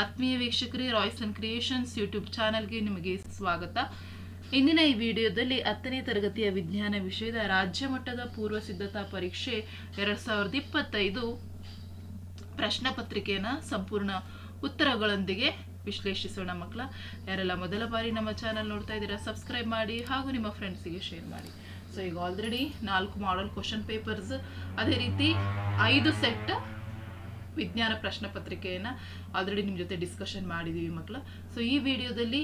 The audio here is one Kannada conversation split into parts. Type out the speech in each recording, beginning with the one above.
ಆತ್ಮೀಯ ವೀಕ್ಷಕರೇ ರಾಯ್ಸ್ ಅಂಡ್ ಕ್ರಿಯೇಷನ್ಸ್ ಯೂಟ್ಯೂಬ್ ಚಾನಲ್ಗೆ ನಿಮಗೆ ಸ್ವಾಗತ. ಇಂದಿನ ಈ ವಿಡಿಯೋದಲ್ಲಿ ಹತ್ತನೇ ತರಗತಿಯ ವಿಜ್ಞಾನ ವಿಷಯದ ರಾಜ್ಯ ಮಟ್ಟದ ಪೂರ್ವ ಸಿದ್ಧತಾ ಪರೀಕ್ಷೆ ಎರಡ್ ಸಾವಿರದ ಇಪ್ಪತ್ತೈದು ಪ್ರಶ್ನೆ ಪತ್ರಿಕೆಯನ್ನ ಸಂಪೂರ್ಣ ಉತ್ತರಗಳೊಂದಿಗೆ ವಿಶ್ಲೇಷಿಸೋಣ ಮಕ್ಕಳ. ಯಾರೆಲ್ಲ ಮೊದಲ ಬಾರಿ ನಮ್ಮ ಚಾನಲ್ ನೋಡ್ತಾ ಇದ್ದೀರಾ ಸಬ್ಸ್ಕ್ರೈಬ್ ಮಾಡಿ ಹಾಗೂ ನಿಮ್ಮ ಫ್ರೆಂಡ್ಸಿಗೆ ಶೇರ್ ಮಾಡಿ. ಸೊ ಈಗ ಆಲ್ರೆಡಿ ನಾಲ್ಕು ಮಾಡಲ್ ಕ್ವಶನ್ ಪೇಪರ್ಸ್ ಅದೇ ರೀತಿ ಐದು ಸೆಟ್ ವಿಜ್ಞಾನ ಪ್ರಶ್ನೆ ಪತ್ರಿಕೆಯನ್ನು ಆಲ್ರೆಡಿ ನಿಮ್ಮ ಜೊತೆ ಡಿಸ್ಕಷನ್ ಮಾಡಿದ್ದೀವಿ ಮಕ್ಕಳು ಸೊ ಈ ವಿಡಿಯೋದಲ್ಲಿ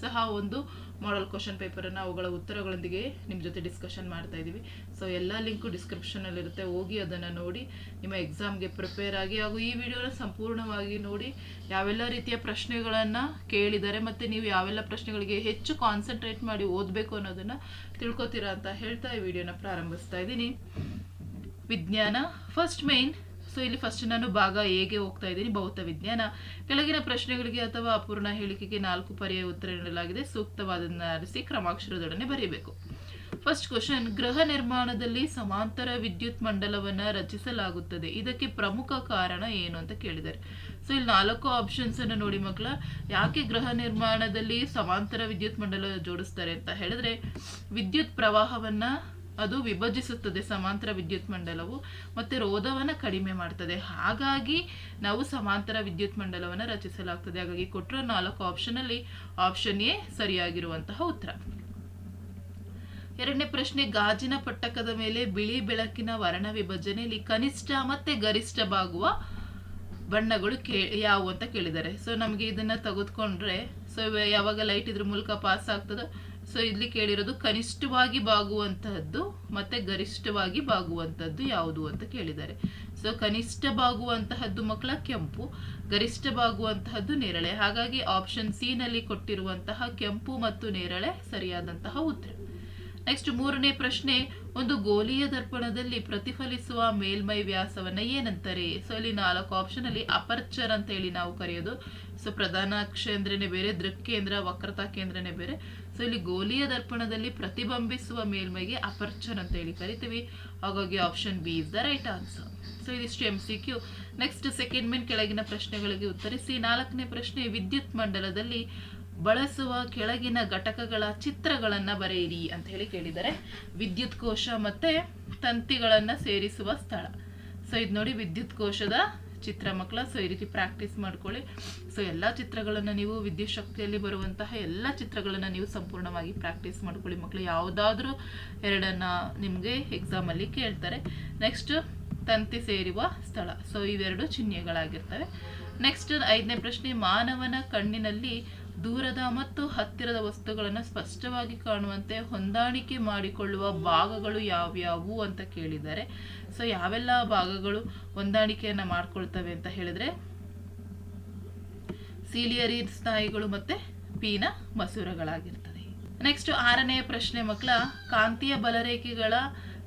ಸಹ ಒಂದು ಮಾಡಲ್ ಕ್ವಶನ್ ಪೇಪರನ್ನು ಅವುಗಳ ಉತ್ತರಗಳೊಂದಿಗೆ ನಿಮ್ಮ ಜೊತೆ ಡಿಸ್ಕಷನ್ ಮಾಡ್ತಾ ಇದ್ದೀವಿ ಸೊ ಎಲ್ಲ ಲಿಂಕು ಡಿಸ್ಕ್ರಿಪ್ಷನಲ್ಲಿರುತ್ತೆ ಹೋಗಿ ಅದನ್ನು ನೋಡಿ, ನಿಮ್ಮ ಎಕ್ಸಾಮ್ಗೆ ಪ್ರಿಪೇರ್ ಆಗಿ ಹಾಗೂ ಈ ವಿಡಿಯೋನ ಸಂಪೂರ್ಣವಾಗಿ ನೋಡಿ, ಯಾವೆಲ್ಲ ರೀತಿಯ ಪ್ರಶ್ನೆಗಳನ್ನು ಕೇಳಿದ್ದಾರೆ ಮತ್ತು ನೀವು ಯಾವೆಲ್ಲ ಪ್ರಶ್ನೆಗಳಿಗೆ ಹೆಚ್ಚು ಕಾನ್ಸಂಟ್ರೇಟ್ ಮಾಡಿ ಓದಬೇಕು ಅನ್ನೋದನ್ನು ತಿಳ್ಕೊತೀರಾ ಅಂತ ಹೇಳ್ತಾ ಈ ವಿಡಿಯೋನ ಪ್ರಾರಂಭಿಸ್ತಾ ಇದ್ದೀನಿ. ವಿಜ್ಞಾನ ಫಸ್ಟ್ ಮೈನ್ ಸೊ ಇಲ್ಲಿ ಫಸ್ಟ್ ನಾನು ಭಾಗ ಹೇಗೆ ಹೋಗ್ತಾ ಇದ್ದೀನಿ, ಭೌತ ವಿಜ್ಞಾನ. ಕೆಳಗಿನ ಪ್ರಶ್ನೆಗಳಿಗೆ ಅಥವಾ ಅಪೂರ್ಣ ಹೇಳಿಕೆಗೆ ನಾಲ್ಕು ಪರ್ಯಾಯ ಉತ್ತರ ನೀಡಲಾಗಿದೆ. ಸೂಕ್ತವಾದದನ್ನು ಆರಿಸಿ ಕ್ರಮಾಕ್ಷರದೊಡನೆ ಬರೆಯಬೇಕು ಫಸ್ಟ್ ಕ್ವಶನ್ ಗೃಹ ನಿರ್ಮಾಣದಲ್ಲಿ ಸಮಾಂತರ ವಿದ್ಯುತ್ ಮಂಡಲವನ್ನು ರಚಿಸಲಾಗುತ್ತದೆ. ಇದಕ್ಕೆ ಪ್ರಮುಖ ಕಾರಣ ಏನು ಅಂತ ಕೇಳಿದ್ದಾರೆ. ಸೊ ಇಲ್ಲಿ ನಾಲ್ಕು ಆಪ್ಷನ್ಸ್ ಅನ್ನು ನೋಡಿ ಮಕ್ಕಳ. ಯಾಕೆ ಗೃಹ ನಿರ್ಮಾಣದಲ್ಲಿ ಸಮಾಂತರ ವಿದ್ಯುತ್ ಮಂಡಲ ಜೋಡಿಸ್ತಾರೆ ಅಂತ ಹೇಳಿದ್ರೆ, ವಿದ್ಯುತ್ ಪ್ರವಾಹವನ್ನ ಅದು ವಿಭಜಿಸುತ್ತದೆ ಸಮಾಂತರ ವಿದ್ಯುತ್ ಮಂಡಲವು ಮತ್ತೆ ರೋಧವನ್ನು ಕಡಿಮೆ ಮಾಡ್ತದೆ. ಹಾಗಾಗಿ ನಾವು ಸಮಾಂತರ ವಿದ್ಯುತ್ ಮಂಡಲವನ್ನು ರಚಿಸಲಾಗ್ತದೆ. ಹಾಗಾಗಿ ಕೊಟ್ಟಿರೋ ನಾಲ್ಕು ಆಪ್ಷನ್ ಅಲ್ಲಿ ಆಪ್ಷನ್ ಎ ಸರಿಯಾಗಿರುವಂತಹ ಉತ್ತರ. ಎರಡನೇ ಪ್ರಶ್ನೆ, ಗಾಜಿನ ಪಟ್ಟಕದ ಮೇಲೆ ಬಿಳಿ ಬೆಳಕಿನ ವರ್ಣ ವಿಭಜನೆಯಲ್ಲಿ ಕನಿಷ್ಠ ಮತ್ತೆ ಗರಿಷ್ಠ ಬಾಗುವ ಬಣ್ಣಗಳು ಕೇ, ಯಾವುವು ಅಂತ ಕೇಳಿದ್ದಾರೆ. ಸೊ ನಮಗೆ ಇದನ್ನ ತೆಗೆದುಕೊಂಡ್ರೆ ಸೊ ಯಾವಾಗ ಲೈಟ್ ಇದ್ರ ಮೂಲಕ ಪಾಸ್ ಆಗ್ತದೋ ಸೊ ಇಲ್ಲಿ ಕೇಳಿರೋದು ಕನಿಷ್ಠವಾಗಿ ಬಾಗುವಂತಹದ್ದು ಮತ್ತೆ ಗರಿಷ್ಠವಾಗಿ ಬಾಗುವಂತಹದ್ದು ಯಾವುದು ಅಂತ ಕೇಳಿದ್ದಾರೆ. ಸೊ ಕನಿಷ್ಠ ಬಾಗುವಂತಹದ್ದು ಮಕ್ಕಳ ಕೆಂಪು, ಗರಿಷ್ಠ ಬಾಗುವಂತಹದ್ದು ನೇರಳೆ. ಹಾಗಾಗಿ ಆಪ್ಷನ್ ಸಿ ನಲ್ಲಿ ಕೊಟ್ಟಿರುವಂತಹ ಕೆಂಪು ಮತ್ತು ನೇರಳೆ ಸರಿಯಾದಂತಹ ಉತ್ತರ. ನೆಕ್ಸ್ಟ್ ಮೂರನೇ ಪ್ರಶ್ನೆ, ಒಂದು ಗೋಲಿಯ ದರ್ಪಣದಲ್ಲಿ ಪ್ರತಿಫಲಿಸುವ ಮೇಲ್ಮೈ ವ್ಯಾಸವನ್ನ ಏನಂತಾರೆ? ಸೊ ಇಲ್ಲಿ ನಾಲ್ಕು ಆಪ್ಷನ್ ಅಲ್ಲಿ ಅಪರ್ಚರ್ ಅಂತ ಹೇಳಿ ನಾವು ಕರೆಯೋದು. ಸೊ ಪ್ರಧಾನ ಬೇರೆ ಬೇರೆ ದೃಕ್ಕೇಂದ್ರ ವಕ್ರತಾ ಕೇಂದ್ರನೇ ಬೇರೆ. ಸೊ ಇಲ್ಲಿ ಗೋಲಿಯ ದರ್ಪಣದಲ್ಲಿ ಪ್ರತಿಬಿಂಬಿಸುವ ಮೇಲ್ಮೈಗೆ ಅಪರ್ಚರ್ ಅಂತ ಹೇಳಿ ಕರಿತೀವಿ. ಹಾಗಾಗಿ option B is the right answer so ಇದಿಷ್ಟು M C Q next second main ಕೆಳಗಿನ ಪ್ರಶ್ನೆಗಳಿಗೆ ಉತ್ತರಿಸಿ. ನಾಲ್ಕನೇ ಪ್ರಶ್ನೆ, ವಿದ್ಯುತ್ ಮಂಡಲದಲ್ಲಿ ಬಳಸುವ ಕೆಳಗಿನ ಘಟಕಗಳ ಚಿತ್ರಗಳನ್ನ ಬರೆಯಿರಿ ಅಂತ ಹೇಳಿ ಕೇಳಿದ್ದಾರೆ. ವಿದ್ಯುತ್ ಕೋಶ ಮತ್ತೆ ತಂತಿಗಳನ್ನ ಸೇರಿಸುವ ಸ್ಥಳ. ಸೊ ಇದು ನೋಡಿ ವಿದ್ಯುತ್ ಕೋಶದ ಚಿತ್ರ ಮಕ್ಕಳ ಸೊ ಈ ರೀತಿ ಪ್ರಾಕ್ಟೀಸ್ ಮಾಡ್ಕೊಳ್ಳಿ. ಸೊ ಎಲ್ಲ ಚಿತ್ರಗಳನ್ನು ನೀವು ವಿದ್ಯುತ್ ಶಕ್ತಿಯಲ್ಲಿ ಬರುವಂತಹ ಎಲ್ಲ ಚಿತ್ರಗಳನ್ನು ನೀವು ಸಂಪೂರ್ಣವಾಗಿ ಪ್ರಾಕ್ಟೀಸ್ ಮಾಡ್ಕೊಳ್ಳಿ. ಮಕ್ಕಳು ಯಾವುದಾದ್ರೂ ಎರಡನ್ನ ನಿಮಗೆ ಎಕ್ಸಾಮಲ್ಲಿ ಕೇಳ್ತಾರೆ. ನೆಕ್ಸ್ಟ್ ತಂತಿ ಸೇರುವ ಸ್ಥಳ. ಸೊ ಇವೆರಡು ಚಿಹ್ನೆಗಳಾಗಿರ್ತವೆ. ನೆಕ್ಸ್ಟ್ ಐದನೇ ಪ್ರಶ್ನೆ, ಮಾನವನ ಕಣ್ಣಿನಲ್ಲಿ ದೂರದ ಮತ್ತು ಹತ್ತಿರದ ವಸ್ತುಗಳನ್ನು ಸ್ಪಷ್ಟವಾಗಿ ಕಾಣುವಂತೆ ಹೊಂದಾಣಿಕೆ ಮಾಡಿಕೊಳ್ಳುವ ಭಾಗಗಳು ಯಾವ್ಯಾವು ಅಂತ ಕೇಳಿದ್ದಾರೆ. ಸೊ ಯಾವೆಲ್ಲ ಭಾಗಗಳು ಹೊಂದಾಣಿಕೆಯನ್ನು ಮಾಡ್ಕೊಳ್ತವೆ ಅಂತ ಹೇಳಿದ್ರೆ, ಸೀಲಿಯರಿ ಸ್ಥಾಯಿಗಳು ಮತ್ತೆ ಪೀನ ಮಸೂರಗಳಾಗಿರ್ತವೆ ನೆಕ್ಸ್ಟ್ ಆರನೇ ಪ್ರಶ್ನೆ ಮಕ್ಕಳ, ಕಾಂತೀಯ ಬಲರೇಖೆಗಳ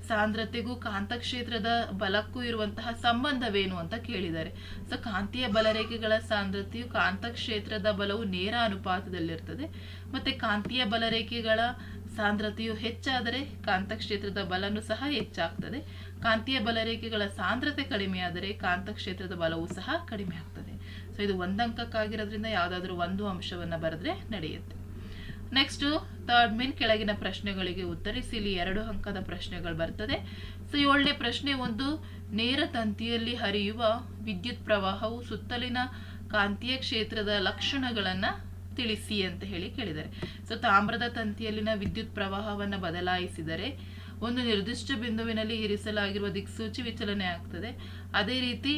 ಸಾಂದ್ರತೆಗೂ ಕಾಂತಕ್ಷೇತ್ರದ ಬಲಕ್ಕೂ ಇರುವಂತಹ ಸಂಬಂಧವೇನು ಅಂತ ಕೇಳಿದ್ದಾರೆ. ಸೊ ಕಾಂತೀಯ ಬಲರೇಖೆಗಳ ಸಾಂದ್ರತೆಯು ಕಾಂತಕ್ಷೇತ್ರದ ಬಲವು ನೇರ ಅನುಪಾತದಲ್ಲಿರ್ತದೆ. ಮತ್ತೆ ಕಾಂತೀಯ ಬಲರೇಖೆಗಳ ಸಾಂದ್ರತೆಯು ಹೆಚ್ಚಾದರೆ ಕಾಂತಕ್ಷೇತ್ರದ ಬಲನು ಸಹ ಹೆಚ್ಚಾಗ್ತದೆ. ಕಾಂತೀಯ ಬಲರೇಖೆಗಳ ಸಾಂದ್ರತೆ ಕಡಿಮೆಯಾದರೆ ಕಾಂತಕ್ಷೇತ್ರದ ಬಲವು ಸಹ ಕಡಿಮೆ ಆಗ್ತದೆ ಸೊ ಇದು ಒಂದಂಕಕ್ಕಾಗಿರೋದ್ರಿಂದ ಯಾವುದಾದ್ರೂ ಒಂದು ಅಂಶವನ್ನು ಬರೆದ್ರೆ ನಡೆಯುತ್ತೆ. ನೆಕ್ಸ್ಟ್ ಥರ್ಡ್ ಮೀನ್ ಕೆಳಗಿನ ಪ್ರಶ್ನೆಗಳಿಗೆ ಉತ್ತರಿಸಿ ಇಲ್ಲಿ ಎರಡು ಅಂಕದ ಪ್ರಶ್ನೆಗಳು ಬರ್ತದೆ. ಸೊ ಏಳನೇ ಪ್ರಶ್ನೆ ಒಂದು, ನೇರ ತಂತಿಯಲ್ಲಿ ಹರಿಯುವ ವಿದ್ಯುತ್ ಪ್ರವಾಹವು ಸುತ್ತಲಿನ ಕಾಂತೀಯ ಕ್ಷೇತ್ರದ ಲಕ್ಷಣಗಳನ್ನು ತಿಳಿಸಿ ಅಂತ ಹೇಳಿ ಕೇಳಿದ್ದಾರೆ. ಸೊ ತಾಮ್ರದ ತಂತಿಯಲ್ಲಿನ ವಿದ್ಯುತ್ ಪ್ರವಾಹವನ್ನು ಬದಲಾಯಿಸಿದರೆ ಒಂದು ನಿರ್ದಿಷ್ಟ ಬಿಂದುವಿನಲ್ಲಿ ಇರಿಸಲಾಗಿರುವ ದಿಕ್ಸೂಚಿ ವಿಚಲನೆ ಆಗ್ತದೆ. ಅದೇ ರೀತಿ,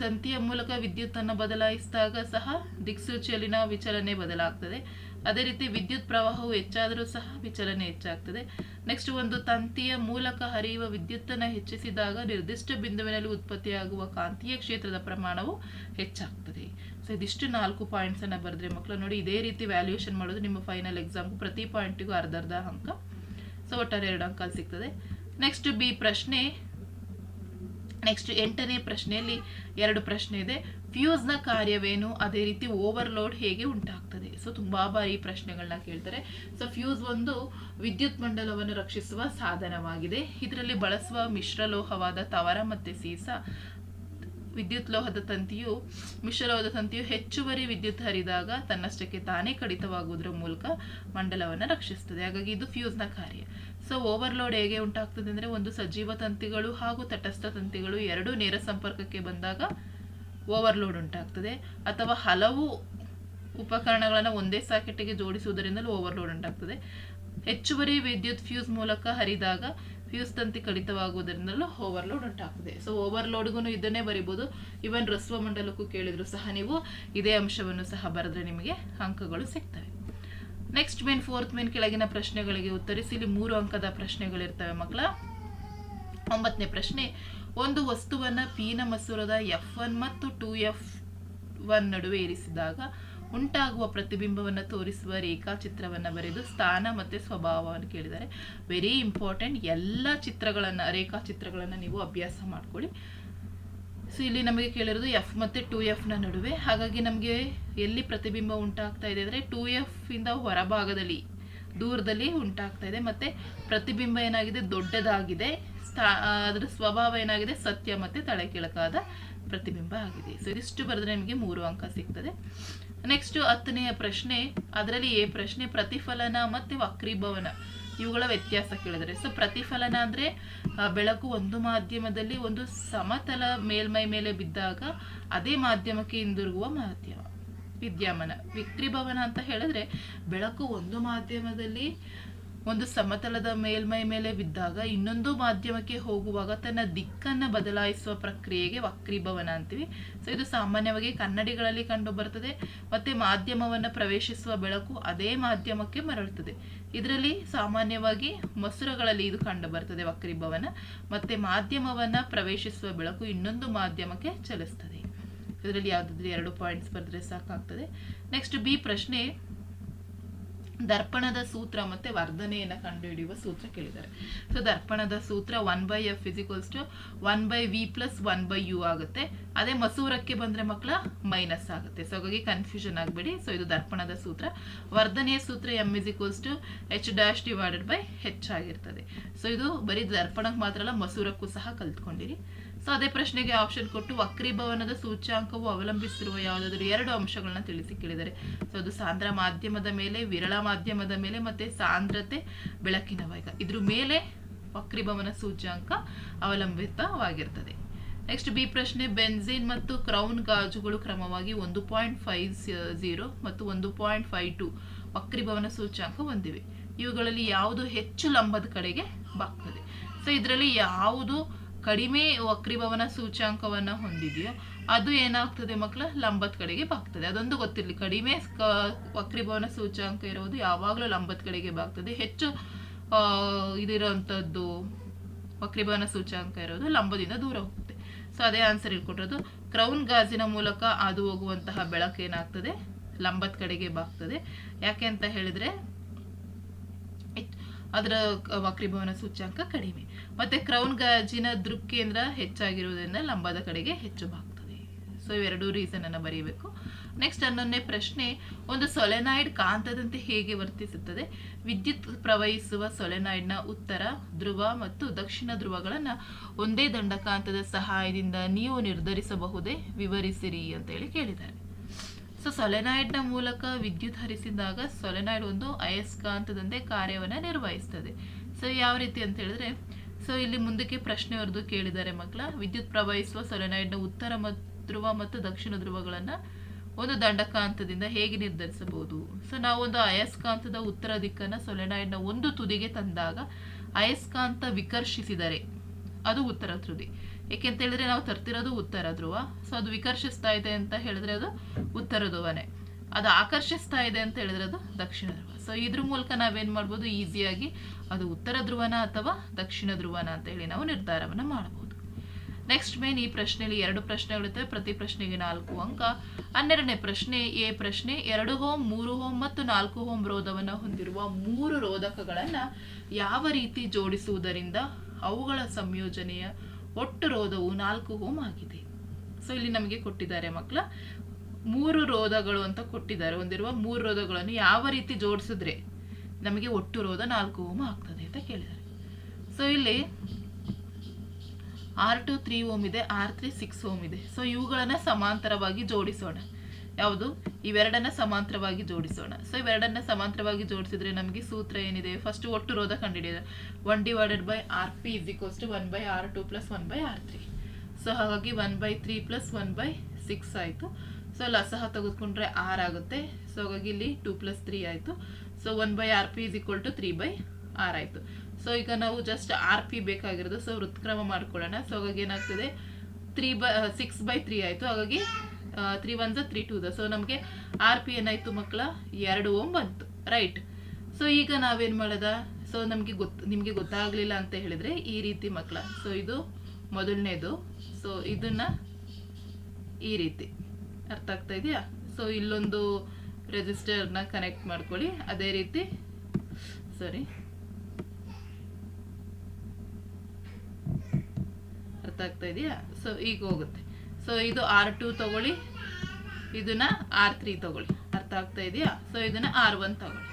ತಂತಿಯ ಮೂಲಕ ವಿದ್ಯುತ್ತನ್ನು ಬದಲಾಯಿಸಿದಾಗ ಸಹ ದಿಕ್ಸೂಚಿಯಲ್ಲಿನ ವಿಚಲನೆ ಬದಲಾಗ್ತದೆ. ಅದೇ ರೀತಿ ವಿದ್ಯುತ್ ಪ್ರವಾಹವು ಹೆಚ್ಚಾದರೂ ಸಹ ವಿಚಲನೆ ಹೆಚ್ಚಾಗ್ತದೆ. ನೆಕ್ಸ್ಟ್ ಒಂದು, ತಂತಿಯ ಮೂಲಕ ಹರಿಯುವ ವಿದ್ಯುತ್ತನ್ನು ಹೆಚ್ಚಿಸಿದಾಗ ನಿರ್ದಿಷ್ಟ ಬಿಂದುವಿನಲ್ಲಿ ಉತ್ಪತ್ತಿಯಾಗುವ ಕಾಂತೀಯ ಕ್ಷೇತ್ರದ ಪ್ರಮಾಣವು ಹೆಚ್ಚಾಗ್ತದೆ. ಸೊ ಇದಿಷ್ಟು ನಾಲ್ಕು ಪಾಯಿಂಟ್ಸ್ ಅನ್ನ ಬರೆದ್ರೆ ಮಕ್ಕಳು ನೋಡಿ, ಇದೇ ರೀತಿ ವ್ಯಾಲ್ಯೂಯೇಷನ್ ಮಾಡೋದು ನಿಮ್ಮ ಫೈನಲ್ ಎಕ್ಸಾಮ್ ಪ್ರತಿ ಪಾಯಿಂಟಿಗೂ ಅರ್ಧ ಅರ್ಧ ಅಂಕ. ಸೊ ಒಟ್ಟಾರೆ ಎರಡು ಅಂಕ ಸಿಗ್ತದೆ. ನೆಕ್ಸ್ಟ್ ಬಿ ಪ್ರಶ್ನೆ. ನೆಕ್ಸ್ಟ್ ಎಂಟನೇ ಪ್ರಶ್ನೆಯಲ್ಲಿ ಎರಡು ಪ್ರಶ್ನೆ ಇದೆ. ಫ್ಯೂಸ್ನ ಕಾರ್ಯವೇನು? ಅದೇ ರೀತಿ ಓವರ್ಲೋಡ್ ಹೇಗೆ ಉಂಟಾಗ್ತದೆ? ಸೊ, ತುಂಬಾ ಬಾರಿ ಪ್ರಶ್ನೆಗಳನ್ನ ಕೇಳ್ತಾರೆ. ಸೊ, ಫ್ಯೂಸ್ ಒಂದು ವಿದ್ಯುತ್ ಮಂಡಲವನ್ನು ರಕ್ಷಿಸುವ ಸಾಧನವಾಗಿದೆ. ಇದರಲ್ಲಿ ಬಳಸುವ ಮಿಶ್ರಲೋಹವಾದ ತವರ ಮತ್ತೆ ಸೀಸ, ವಿದ್ಯುತ್ ಲೋಹದ ತಂತಿಯು ಮಿಶ್ರಲೋಹದ ತಂತಿಯು ಹೆಚ್ಚುವರಿ ವಿದ್ಯುತ್ ಹರಿದಾಗ ತನ್ನಷ್ಟಕ್ಕೆ ತಾನೇ ಕಡಿತವಾಗುವುದರ ಮೂಲಕ ಮಂಡಲವನ್ನು ರಕ್ಷಿಸ್ತದೆ ಹಾಗಾಗಿ ಇದು ಫ್ಯೂಸ್ನ ಕಾರ್ಯ. ಸೊ, ಓವರ್ಲೋಡ್ ಹೇಗೆ ಉಂಟಾಗ್ತದೆ ಅಂದರೆ ಒಂದು ಸಜೀವ ತಂತಿಗಳು ಹಾಗೂ ತಟಸ್ಥ ತಂತಿಗಳು ಎರಡೂ ನೇರ ಸಂಪರ್ಕಕ್ಕೆ ಬಂದಾಗ ಓವರ್ಲೋಡ್ ಉಂಟಾಗ್ತದೆ. ಅಥವಾ ಹಲವು ಉಪಕರಣಗಳನ್ನು ಒಂದೇ ಸಾಕೆಟ್ಗೆ ಜೋಡಿಸುವುದರಿಂದಲೂ ಓವರ್ಲೋಡ್ ಉಂಟಾಗ್ತದೆ. ಹೆಚ್ಚುವರಿ ವಿದ್ಯುತ್ ಫ್ಯೂಸ್ ಮೂಲಕ ಹರಿದಾಗ ಫ್ಯೂಸ್ ತಂತಿ ಕಡಿತವಾಗುವುದರಿಂದಲೂ ಓವರ್ಲೋಡ್ ಉಂಟಾಗ್ತದೆ. ಸೊ ಓವರ್ಲೋಡ್ಗೂ ಇದನ್ನೇ ಬರಿಬೋದು. ಇವನ್ ರಸ್ವ ಮಂಡಲಕ್ಕೂ ಕೇಳಿದ್ರು ಸಹ ನೀವು ಇದೇ ಅಂಶವನ್ನು ಸಹ ಬರೆದ್ರೆ ನಿಮಗೆ ಅಂಕಗಳು ಸಿಗ್ತವೆ. ನೆಕ್ಸ್ಟ್ ಮೇನ್ ಫೋರ್ತ್ ಮೇನ್ ಕೆಳಗಿನ ಪ್ರಶ್ನೆಗಳಿಗೆ ಉತ್ತರಿಸಿ. ಇಲ್ಲಿ ಮೂರು ಅಂಕದ ಪ್ರಶ್ನೆಗಳಿರ್ತವೆ ಮಕ್ಕಳ. ಒಂಬತ್ತನೇ ಪ್ರಶ್ನೆ ಒಂದು ವಸ್ತುವನ್ನು ಪೀನ ಮಸೂರದ ಎಫ್ ಒನ್ ಮತ್ತು ಟು ಎಫ್ ಒನ್ ನಡುವೆ ಇರಿಸಿದಾಗ ಉಂಟಾಗುವ ಪ್ರತಿಬಿಂಬವನ್ನು ತೋರಿಸುವ ರೇಖಾಚಿತ್ರವನ್ನು ಬರೆದು ಸ್ಥಾನ ಮತ್ತು ಸ್ವಭಾವವನ್ನು ಕೇಳಿದ್ದಾರೆ ವೆರಿ ಇಂಪಾರ್ಟೆಂಟ್ ಎಲ್ಲ ಚಿತ್ರಗಳನ್ನು, ರೇಖಾಚಿತ್ರಗಳನ್ನು ನೀವು ಅಭ್ಯಾಸ ಮಾಡಿಕೊಳ್ಳಿ. ಸೊ ಇಲ್ಲಿ ನಮಗೆ ಕೇಳಿರೋದು ಎಫ್ ಮತ್ತು ಟು ಎಫ್ನ ನಡುವೆ. ಹಾಗಾಗಿ ನಮಗೆ ಎಲ್ಲಿ ಪ್ರತಿಬಿಂಬ ಉಂಟಾಗ್ತಾ ಇದೆ ಅಂದರೆ ಟು ಎಫ್ ಇಂದ ಹೊರಭಾಗದಲ್ಲಿ, ದೂರದಲ್ಲಿ ಉಂಟಾಗ್ತಾ ಇದೆ. ಮತ್ತು ಪ್ರತಿಬಿಂಬ ಏನಾಗಿದೆ? ದೊಡ್ಡದಾಗಿದೆ. ಸ್ಥಾ ಅದರ ಸ್ವಭಾವ ಏನಾಗಿದೆ? ಸತ್ಯ ಮತ್ತು ತಲೆಕೆಳಕಾದ ಪ್ರತಿಬಿಂಬ ಆಗಿದೆ. ಸೊ ಇದಿಷ್ಟು ಬರೆದ್ರೆ ನಿಮಗೆ ಮೂರು ಅಂಕ ಸಿಗ್ತದೆ. ನೆಕ್ಸ್ಟ್ ಹತ್ತನೆಯ ಪ್ರಶ್ನೆ, ಅದರಲ್ಲಿ ಏ ಪ್ರಶ್ನೆ, ಪ್ರತಿಫಲನ ಮತ್ತು ವಕ್ರೀಭವನ. ಇವುಗಳ ವ್ಯತ್ಯಾಸ ಕೇಳಿದರೆ. ಸೊ ಪ್ರತಿಫಲನ ಅಂದರೆ ಬೆಳಕು ಒಂದು ಮಾಧ್ಯಮದಲ್ಲಿ ಒಂದು ಸಮತಲ ಮೇಲ್ಮೈ ಮೇಲೆ ಬಿದ್ದಾಗ ಅದೇ ಮಾಧ್ಯಮಕ್ಕೆ ಹಿಂದಿರುಗುವ ಮಾಧ್ಯಮ. ವಿದ್ಯಮಾನ. ವಿಕ್ರಿಭವನ ಅಂತ ಹೇಳಿದ್ರೆ, ಬೆಳಕು ಒಂದು ಮಾಧ್ಯಮದಲ್ಲಿ ಒಂದು ಸಮತಲದ ಮೇಲ್ಮೈ ಮೇಲೆ ಬಿದ್ದಾಗ ಇನ್ನೊಂದು ಮಾಧ್ಯಮಕ್ಕೆ ಹೋಗುವಾಗ ತನ್ನ ದಿಕ್ಕನ್ನು ಬದಲಾಯಿಸುವ ಪ್ರಕ್ರಿಯೆಗೆ ವಕ್ರೀಭವನ ಅಂತೀವಿ. ಸೊ ಇದು ಸಾಮಾನ್ಯವಾಗಿ ಕನ್ನಡಿಗಳಲ್ಲಿ ಕಂಡು ಬರ್ತದೆ. ಮತ್ತೆ ಮಾಧ್ಯಮವನ್ನು ಪ್ರವೇಶಿಸುವ ಬೆಳಕು ಅದೇ ಮಾಧ್ಯಮಕ್ಕೆ ಮರಳುತ್ತದೆ. ಇದರಲ್ಲಿ ಸಾಮಾನ್ಯವಾಗಿ ಮೊಸರುಗಳಲ್ಲಿ ಇದು ಕಂಡು ಬರ್ತದೆ ವಕ್ರೀಭವನ. ಮತ್ತೆ ಮಾಧ್ಯಮವನ್ನ ಪ್ರವೇಶಿಸುವ ಬೆಳಕು ಇನ್ನೊಂದು ಮಾಧ್ಯಮಕ್ಕೆ ಚಲಿಸ್ತದೆ. ಇದರಲ್ಲಿ ಯಾವುದಾದ್ರೂ ಎರಡು ಪಾಯಿಂಟ್ಸ್ ಬರೆದ್ರೆ ಸಾಕಾಗ್ತದೆ. ನೆಕ್ಸ್ಟ್ ಬಿ ಪ್ರಶ್ನೆ ದರ್ಪಣದ ಸೂತ್ರ ಮತ್ತೆ ವರ್ಧನೆಯನ್ನು ಕಂಡುಹಿಡಿಯುವ ಸೂತ್ರ ಕೇಳಿದ್ದಾರೆ. ಸೊ ದರ್ಪಣದ ಸೂತ್ರ one by F equals to one by V plus one by U ಆಗುತ್ತೆ. ಅದೇ ಮಸೂರಕ್ಕೆ ಬಂದ್ರೆ ಮಕ್ಕಳ ಮೈನಸ್ ಆಗುತ್ತೆ. ಸೊ ಹಾಗಾಗಿ ಕನ್ಫ್ಯೂಷನ್ ಆಗಬೇಡಿ. ಸೊ ಇದು ದರ್ಪಣದ ಸೂತ್ರ. ವರ್ಧನೆಯ ಸೂತ್ರ M equals to H dash divided by H ಆಗಿರ್ತದೆ. ಸೊ ಇದು ಬರೀ ದರ್ಪಣಕ್ಕೆ ಮಾತ್ರ ಅಲ್ಲ, ಮಸೂರಕ್ಕೂ ಸಹ ಕಲ್ತ್ಕೊಂಡಿರಿ. ಸೊ ಅದೇ ಪ್ರಶ್ನೆಗೆ ಆಪ್ಷನ್ ಕೊಟ್ಟು ವಕ್ರೀಭವನದ ಸೂಚ್ಯಾಂಕವು ಅವಲಂಬಿಸಿರುವ ಯಾವುದಾದ್ರೂ ಎರಡು ಅಂಶಗಳನ್ನ ತಿಳಿಸಿ ಕೇಳಿದರೆ. ಸೊ ಅದು ಸಾಂದ್ರ ಮಾಧ್ಯಮದ ಮೇಲೆ, ವಿರಳ ಮಾಧ್ಯಮದ ಮೇಲೆ ಮತ್ತೆ ಸಾಂದ್ರತೆ ಬೆಳಕಿನ ವೇಗ. ಇದ್ರ ಮೇಲೆ ವಕ್ರೀಭವನ ಸೂಚ್ಯಾಂಕ ಅವಲಂಬಿತವಾಗಿರ್ತದೆ. ನೆಕ್ಸ್ಟ್ ಬಿ ಪ್ರಶ್ನೆ ಬೆನ್ಝಿನ್ ಮತ್ತು ಕ್ರೌನ್ ಗಾಜುಗಳು ಕ್ರಮವಾಗಿ ಒಂದು ಪಾಯಿಂಟ್ ಫೈವ್ ಝೀರೋ ಮತ್ತು ಒಂದು ಪಾಯಿಂಟ್ ಫೈವ್ ಟು ವಕ್ರೀಭವನ ಸೂಚ್ಯಾಂಕ ಹೊಂದಿವೆ. ಇವುಗಳಲ್ಲಿ ಯಾವುದು ಹೆಚ್ಚು ಲಂಬದ ಕಡೆಗೆ ಬಾಗ್ತದೆ ಸೊ ಇದರಲ್ಲಿ ಯಾವುದು ಕಡಿಮೆ ವಕ್ರೀಭವನ ಸೂಚ್ಯಾಂಕವನ್ನ ಹೊಂದಿದೆಯೋ ಅದು ಏನಾಗ್ತದೆ ಮಕ್ಕಳ ಲಂಬತ್ ಕಡೆಗೆ ಬಾಗ್ತದೆ. ಅದೊಂದು ಗೊತ್ತಿರಲಿ. ಕಡಿಮೆ ವಕ್ರೀಭವನ ಸೂಚ್ಯಾಂಕ ಇರೋದು ಯಾವಾಗಲೂ ಲಂಬತ್ ಕಡೆಗೆ ಬಾಗ್ತದೆ. ಹೆಚ್ಚು ಇದಿರೋವಂಥದ್ದು ವಕ್ರೀಭವನ ಸೂಚ್ಯಾಂಕ ಇರೋದು ಲಂಬದಿಂದ ದೂರ ಹೋಗುತ್ತೆ. ಸೊ ಅದೇ ಆನ್ಸರ್ ಇಟ್ಕೊಟ್ಟಿರೋದು ಕ್ರೌನ್ ಗಾಜಿನ ಮೂಲಕ ಹಾದು ಹೋಗುವಂತಹ ಬೆಳಕು ಏನಾಗ್ತದೆ? ಲಂಬದ ಕಡೆಗೆ ಬಾಗ್ತದೆ. ಯಾಕೆ ಅಂತ ಹೇಳಿದ್ರೆ ಅದರ ವಕ್ರೀಭವನ ಸೂಚ್ಯಾಂಕ ಕಡಿಮೆ. ಮತ್ತೆ ಕ್ರೌನ್ ಗಾಜಿನ ದೃಕ್ಕೇಂದ್ರ ಹೆಚ್ಚಾಗಿರುವುದರಿಂದ ಲಂಬದ ಕಡೆಗೆ ಹೆಚ್ಚು ಬಾಗ್ತದೆ. ಸೊ ಇವೆರಡೂ ರೀಸನ್ ಅನ್ನ ಬರೀಬೇಕು. ನೆಕ್ಸ್ಟ್ ಹನ್ನೊಂದನೇ ಪ್ರಶ್ನೆ, ಒಂದು ಸೊಲೆನಾಯ್ಡ್ ಕಾಂತದಂತೆ ಹೇಗೆ ವರ್ತಿಸುತ್ತದೆ? ವಿದ್ಯುತ್ ಪ್ರವಹಿಸುವ ಸೊಲೆನಾಯ್ಡ್ನ ಉತ್ತರ, ಧ್ರುವ ಮತ್ತು ದಕ್ಷಿಣ ಧ್ರುವಗಳನ್ನು ಒಂದೇ ದಂಡಕಾಂತದ ಸಹಾಯದಿಂದ ನೀವು ನಿರ್ಧರಿಸಬಹುದೇ? ವಿವರಿಸಿರಿ ಅಂತ ಹೇಳಿ ಕೇಳಿದ್ದಾರೆ. ಸೊ ಸೊಲೆನಾಯ್ಡ್ನ ಮೂಲಕ ವಿದ್ಯುತ್ ಹರಿಸಿದಾಗ ಸೊಲೆನಾಯ್ಡ್ ಒಂದು ಅಯಸ್ಕಾಂತದಂತೆ ಕಾರ್ಯವನ್ನು ನಿರ್ವಹಿಸ್ತದೆ. ಸೊ ಯಾವ ರೀತಿ ಅಂತ ಹೇಳಿದ್ರೆ ಸೊ ಇಲ್ಲಿ ಮುಂದಕ್ಕೆ ಪ್ರಶ್ನೆ ಹೊರದು ಕೇಳಿದ್ದಾರೆ ಮಕ್ಕಳ. ವಿದ್ಯುತ್ ಪ್ರವಹಿಸುವ ಸೊಲೆನಾಯ್ಡ್ನ ಉತ್ತರ ಧ್ರುವ ಮತ್ತು ದಕ್ಷಿಣ ಧ್ರುವಗಳನ್ನ ಒಂದು ದಂಡಕಾಂತದಿಂದ ಹೇಗೆ ನಿರ್ಧರಿಸಬಹುದು? ಸೊ ನಾವು ಒಂದು ಅಯಸ್ಕಾಂತದ ಉತ್ತರ ದಿಕ್ಕನ್ನ ಸೊಲೆನಾಯ್ಡ್ನ ಒಂದು ತುದಿಗೆ ತಂದಾಗ ಅಯಸ್ಕಾಂತ ವಿಕರ್ಷಿಸಿದರೆ ಅದು ಉತ್ತರ ತುದಿ. ಏಕೆಂತ ಹೇಳಿದ್ರೆ ನಾವು ತರ್ತಿರೋದು ಉತ್ತರ ಧ್ರುವ. ಸೊ ಅದು ವಿಕರ್ಷಿಸ್ತಾ ಇದೆ ಅಂತ ಹೇಳಿದ್ರೆ ಅದು ಉತ್ತರ ಧ್ರುವನೇ. ಅದು ಆಕರ್ಷಿಸ್ತಾ ಇದೆ ಅಂತ ಹೇಳಿದ್ರೆ ಅದು ದಕ್ಷಿಣ ಧ್ರುವ. ಸೊ ಇದ್ರ ಮೂಲಕ ನಾವೇನ್ ಮಾಡ್ಬೋದು? ಈಸಿಯಾಗಿ ಅದು ಉತ್ತರ ಧ್ರುವನ ಅಥವಾ ದಕ್ಷಿಣ ಧ್ರುವನ ಅಂತ ಹೇಳಿ ನಾವು ನಿರ್ಧಾರವನ್ನು ಮಾಡಬಹುದು ನೆಕ್ಸ್ಟ್ ಮೇನ್ ಈ ಪ್ರಶ್ನೆಯಲ್ಲಿ ಎರಡು ಪ್ರಶ್ನೆಗಳಿರ್ತವೆ ಪ್ರತಿ ಪ್ರಶ್ನೆಗೆ ನಾಲ್ಕು ಅಂಕ. ಹನ್ನೆರಡನೇ ಪ್ರಶ್ನೆ ಎ ಪ್ರಶ್ನೆ ಎರಡು ಹೋಮ್ ಮೂರು ಹೋಮ್ ಮತ್ತು ನಾಲ್ಕು ಹೋಮ್ ರೋಧವನ್ನು ಹೊಂದಿರುವ ಮೂರು ರೋಧಕಗಳನ್ನ ಯಾವ ರೀತಿ ಜೋಡಿಸುವುದರಿಂದ ಅವುಗಳ ಸಂಯೋಜನೆಯ ಒಟ್ಟು ರೋಧವು ನಾಲ್ಕು ಓಮ್ ಆಗಿದೆ. ಸೊ ಇಲ್ಲಿ ನಮಗೆ ಕೊಟ್ಟಿದ್ದಾರೆ ಮಕ್ಕಳ ಮೂರು ರೋಧಗಳು ಅಂತ ಕೊಟ್ಟಿದ್ದಾರೆ. ಹೊಂದಿರುವ ಮೂರು ರೋಧಗಳನ್ನು ಯಾವ ರೀತಿ ಜೋಡಿಸಿದ್ರೆ ನಮಗೆ ಒಟ್ಟು ರೋಧ ನಾಲ್ಕು ಓಮ್ ಆಗ್ತದೆ ಅಂತ ಕೇಳಿದ್ದಾರೆ. ಸೊ ಇಲ್ಲಿ ಆರ್ ಟು ತ್ರೀ ಓಮ್ ಇದೆ, ಆರ್ ತ್ರೀ ಸಿಕ್ಸ್ ಓಮ್ ಇದೆ. ಸೊ ಇವುಗಳನ್ನು ಸಮಾಂತರವಾಗಿ ಜೋಡಿಸೋಣ. ಯಾವುದು ಇವೆರಡನ್ನ ಸಮಾಂತರವಾಗಿ ಜೋಡಿಸೋಣ. ಸೊ ಇವೆರಡನ್ನ ಸಮಾಂತರವಾಗಿ ಜೋಡಿಸಿದ್ರೆ ನಮಗೆ ಸೂತ್ರ ಏನಿದೆ? ಫಸ್ಟ್ ಒಟ್ಟು ರೋಧ ಕಂಡುಹಿಡಿಯೋದು. One divided by R P is equals to one by R two plus one by R three so ಹಾಗಾಗಿ one by three plus one by six ಆಯಿತು. ಸೊ ಲಸಹ ತೆಗೆದುಕೊಂಡ್ರೆ ಆರ್ ಆಗುತ್ತೆ. ಸೊ ಹಾಗಾಗಿ ಇಲ್ಲಿ ಟೂ ಪ್ಲಸ್ ತ್ರೀ ಆಯಿತು. So one by R P is equal to three by R ಆಯಿತು. ಸೊ ಈಗ ನಾವು ಜಸ್ಟ್ ಆರ್ ಪಿ ಬೇಕಾಗಿರೋದು. ಸೊ ವೃತ್ಕ್ರಮ ಮಾಡ್ಕೊಳ್ಳೋಣ. ಸೊ ಹಾಗಾಗಿ ಏನಾಗ್ತದೆ? Three by six by three ಆಯಿತು. ಹಾಗಾಗಿ ತ್ರೀ ಒನ್ ಝ ತ್ರೀ ಟೂ ಸೊ ನಮಗೆ ಆರ್ ಪಿ ಏನಾಯಿತು ಮಕ್ಕಳ ಎರಡು ಓಮ್ ಬಂತು ರೈಟ್ ಸೊ ಈಗ ನಾವೇನು ಮಾಡೋದ? ಸೊ ನಮಗೆ ಗೊತ್ತು ನಿಮಗೆ ಗೊತ್ತಾಗಲಿಲ್ಲ ಅಂತ ಹೇಳಿದರೆ ಈ ರೀತಿ ಮಕ್ಕಳ. ಸೊ ಇದು ಮೊದಲನೇದು. ಸೊ ಇದನ್ನು ಈ ರೀತಿ. ಅರ್ಥ ಆಗ್ತಾ ಇದೆಯಾ? ಸೊ ಇಲ್ಲೊಂದು ರೆಜಿಸ್ಟರ್ನ ಕನೆಕ್ಟ್ ಮಾಡ್ಕೊಳ್ಳಿ. ಅದೇ ರೀತಿ. ಸರಿ ಅರ್ಥ ಆಗ್ತಾ ಇದೆಯಾ? ಸೊ ಈಗ ಹೋಗುತ್ತೆ. ಸೊ ಇದು ಆರ್ ಟು ತಗೊಳ್ಳಿ. ಇದನ್ನ ಆರ್ ತ್ರೀ ತಗೊಳ್ಳಿ. ಅರ್ಥ ಆಗ್ತಾ ಇದೆಯಾ? ಸೊ ಇದನ್ನ ಆರ್ ಒನ್ ತಗೊಳ್ಳಿ.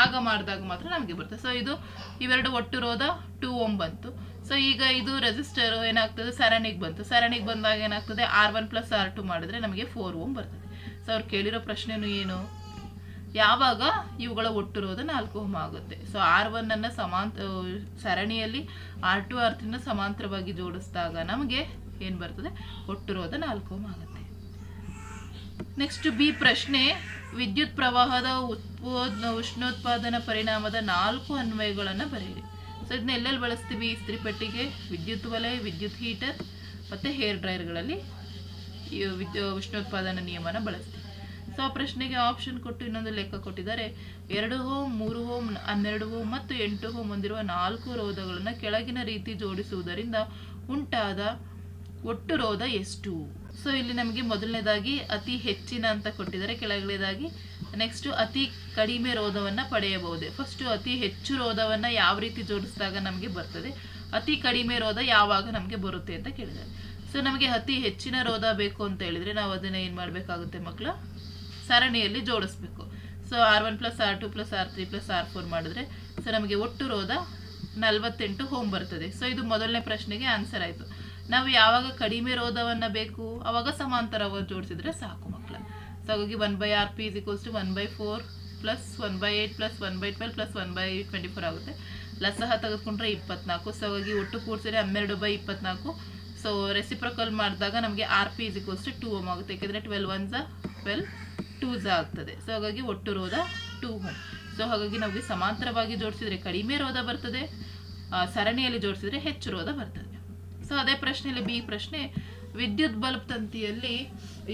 ಆಗ ಮಾಡಿದಾಗ ಮಾತ್ರ ನಮಗೆ ಬರುತ್ತೆ. ಸೊ ಇದು ಇವೆರಡು ಒಟ್ಟು ರೋದ ಟೂ ಓಮ್ ಬಂತು ಸೊ ಈಗ ಇದು ರೆಜಿಸ್ಟರ್ ಏನಾಗ್ತದೆ? ಸರಣಿಗೆ ಬಂತು. ಸರಣಿಗೆ ಬಂದಾಗ ಏನಾಗ್ತದೆ? R one plus R two ಮಾಡಿದ್ರೆ ನಮಗೆ ಫೋರ್ ಓಮ್ ಬರ್ತದೆ. ಸೊ ಅವ್ರು ಕೇಳಿರೋ ಪ್ರಶ್ನೆನೂ ಏನು? ಯಾವಾಗ ಇವುಗಳ ಒಟ್ಟು ರೋಧ ನಾಲ್ಕು ಓಮ್ ಆಗುತ್ತೆ? ಸೊ ಆರ್ ಒನ್ ಅನ್ನ ಸಮಾಂತ ಸರಣಿಯಲ್ಲಿ ಆರ್ ಟು ಆರ್ ತ್ರೀನ ಸಮಾಂತರವಾಗಿ ಜೋಡಿಸಿದಾಗ ನಮಗೆ ಏನು ಬರ್ತದೆ? ಒಟ್ಟು ರೋಧ ನಾಲ್ಕು ಓಮ್ ಆಗುತ್ತೆ. ನೆಕ್ಸ್ಟ್ ಬಿ ಪ್ರಶ್ನೆ, ವಿದ್ಯುತ್ ಪ್ರವಾಹದ ಉತ್ಪೋದ್ ಉಷ್ಣೋತ್ಪಾದನಾ ಪರಿಣಾಮದ ನಾಲ್ಕು ಅನ್ವಯಗಳನ್ನು ಬರೆಯಿರಿ. ಸೊ ಇದನ್ನ ಎಲ್ಲೆಲ್ಲಿ ಬಳಸ್ತೀವಿ? ಇಸ್ತ್ರಿ ಪೆಟ್ಟಿಗೆ, ವಿದ್ಯುತ್ ವಲಯ, ವಿದ್ಯುತ್ ಹೀಟರ್, ಮತ್ತು ಹೇರ್ ಡ್ರೈಯರ್ಗಳಲ್ಲಿ ವಿದ್ಯು ಉಷ್ಣೋತ್ಪಾದನಾ ನಿಯಮನ ಬಳಸ್ತೀವಿ. ಸೊ ಆ ಪ್ರಶ್ನೆಗೆ ಆಪ್ಷನ್ ಕೊಟ್ಟು ಇನ್ನೊಂದು ಲೆಕ್ಕ ಕೊಟ್ಟಿದ್ದಾರೆ. ಎರಡು ಹೋಮ್ ಮೂರು ಹೋಮ್ ಹನ್ನೆರಡು ಹೋಮ್ ಮತ್ತು ಎಂಟು ಹೋಮ್ ಹೊಂದಿರುವ ನಾಲ್ಕು ರೋಧಗಳನ್ನು ಕೆಳಗಿನ ರೀತಿ ಜೋಡಿಸುವುದರಿಂದ ಉಂಟಾದ ಒಟ್ಟು ರೋಧ ಎಷ್ಟು? ಸೊ ಇಲ್ಲಿ ನಮಗೆ ಮೊದಲನೇದಾಗಿ ಅತಿ ಹೆಚ್ಚಿನ ಅಂತ ಕೊಟ್ಟಿದ್ದಾರೆ. ಕೆಳಗಡೆದಾಗಿ ನೆಕ್ಸ್ಟ್ ಅತಿ ಕಡಿಮೆ ರೋಧವನ್ನು ಪಡೆಯಬಹುದೇ? ಫಸ್ಟು ಅತಿ ಹೆಚ್ಚು ರೋಧವನ್ನು ಯಾವ ರೀತಿ ಜೋಡಿಸಿದಾಗ ನಮಗೆ ಬರ್ತದೆ? ಅತಿ ಕಡಿಮೆ ರೋಧ ಯಾವಾಗ ನಮಗೆ ಬರುತ್ತೆ ಅಂತ ಕೇಳಿದ್ದಾರೆ. ಸೊ ನಮಗೆ ಅತಿ ಹೆಚ್ಚಿನ ರೋಧ ಬೇಕು ಅಂತ ಹೇಳಿದರೆ ನಾವು ಅದನ್ನು ಏನು ಮಾಡಬೇಕಾಗುತ್ತೆ ಮಕ್ಕಳು ಸರಣಿಯಲ್ಲಿ ಜೋಡಿಸ್ಬೇಕು. So R one plus R two plus R three plus R four ಮಾಡಿದ್ರೆ ಸೊ ನಮಗೆ ಒಟ್ಟು ರೋಧ ನಲವತ್ತೆಂಟು ಹೋಮ್ ಬರ್ತದೆ. ಸೊ ಇದು ಮೊದಲನೇ ಪ್ರಶ್ನೆಗೆ ಆನ್ಸರ್ ಆಯಿತು. ನಾವು ಯಾವಾಗ ಕಡಿಮೆ ರೋಧವನ್ನು ಬೇಕು, ಅವಾಗ ಸಮಾಂತರವಾಗಿ ಜೋಡಿಸಿದ್ರೆ ಸಾಕು ಮಕ್ಕಳ ಸೊ ಹಾಗಾಗಿ one by R P is equals to one by four plus one by eight plus one by twelve plus one by twenty four ಆಗುತ್ತೆ. ಲಸಹ ತೆಗೆದುಕೊಂಡ್ರೆ ಇಪ್ಪತ್ನಾಲ್ಕು. ಸೊ ಹಾಗಾಗಿ ಒಟ್ಟು ಕೂಡಿಸಿದ್ರೆ ಹನ್ನೆರಡು ಬೈ ಇಪ್ಪತ್ನಾಲ್ಕು. ಸೊ ರೆಸಿಪ್ರಕಲ್ ಮಾಡಿದಾಗ ನಮಗೆ R P is equals to two ohm ಆಗುತ್ತೆ. ಏಕೆಂದರೆ ಟ್ವೆಲ್ ಒನ್ ಝ ಟ್ವೆಲ್ ಟೂ ಝ ಆಗ್ತದೆ. ಸೊ ಹಾಗಾಗಿ ಒಟ್ಟು ರೋಧ ಟೂ ಓಮ್. ಸೊ ಹಾಗಾಗಿ ನಮಗೆ ಸಮಾಂತರವಾಗಿ ಜೋಡಿಸಿದರೆ ಕಡಿಮೆ ರೋಧ ಬರ್ತದೆ. ಸರಣಿಯಲ್ಲಿ ಜೋಡಿಸಿದರೆ ಹೆಚ್ಚು ರೋಧ ಬರ್ತದೆ. ಸೊ ಅದೇ ಪ್ರಶ್ನೆಯಲ್ಲಿ ಬಿ ಪ್ರಶ್ನೆ, ವಿದ್ಯುತ್ ಬಲ್ಬ್ ತಂತಿಯಲ್ಲಿ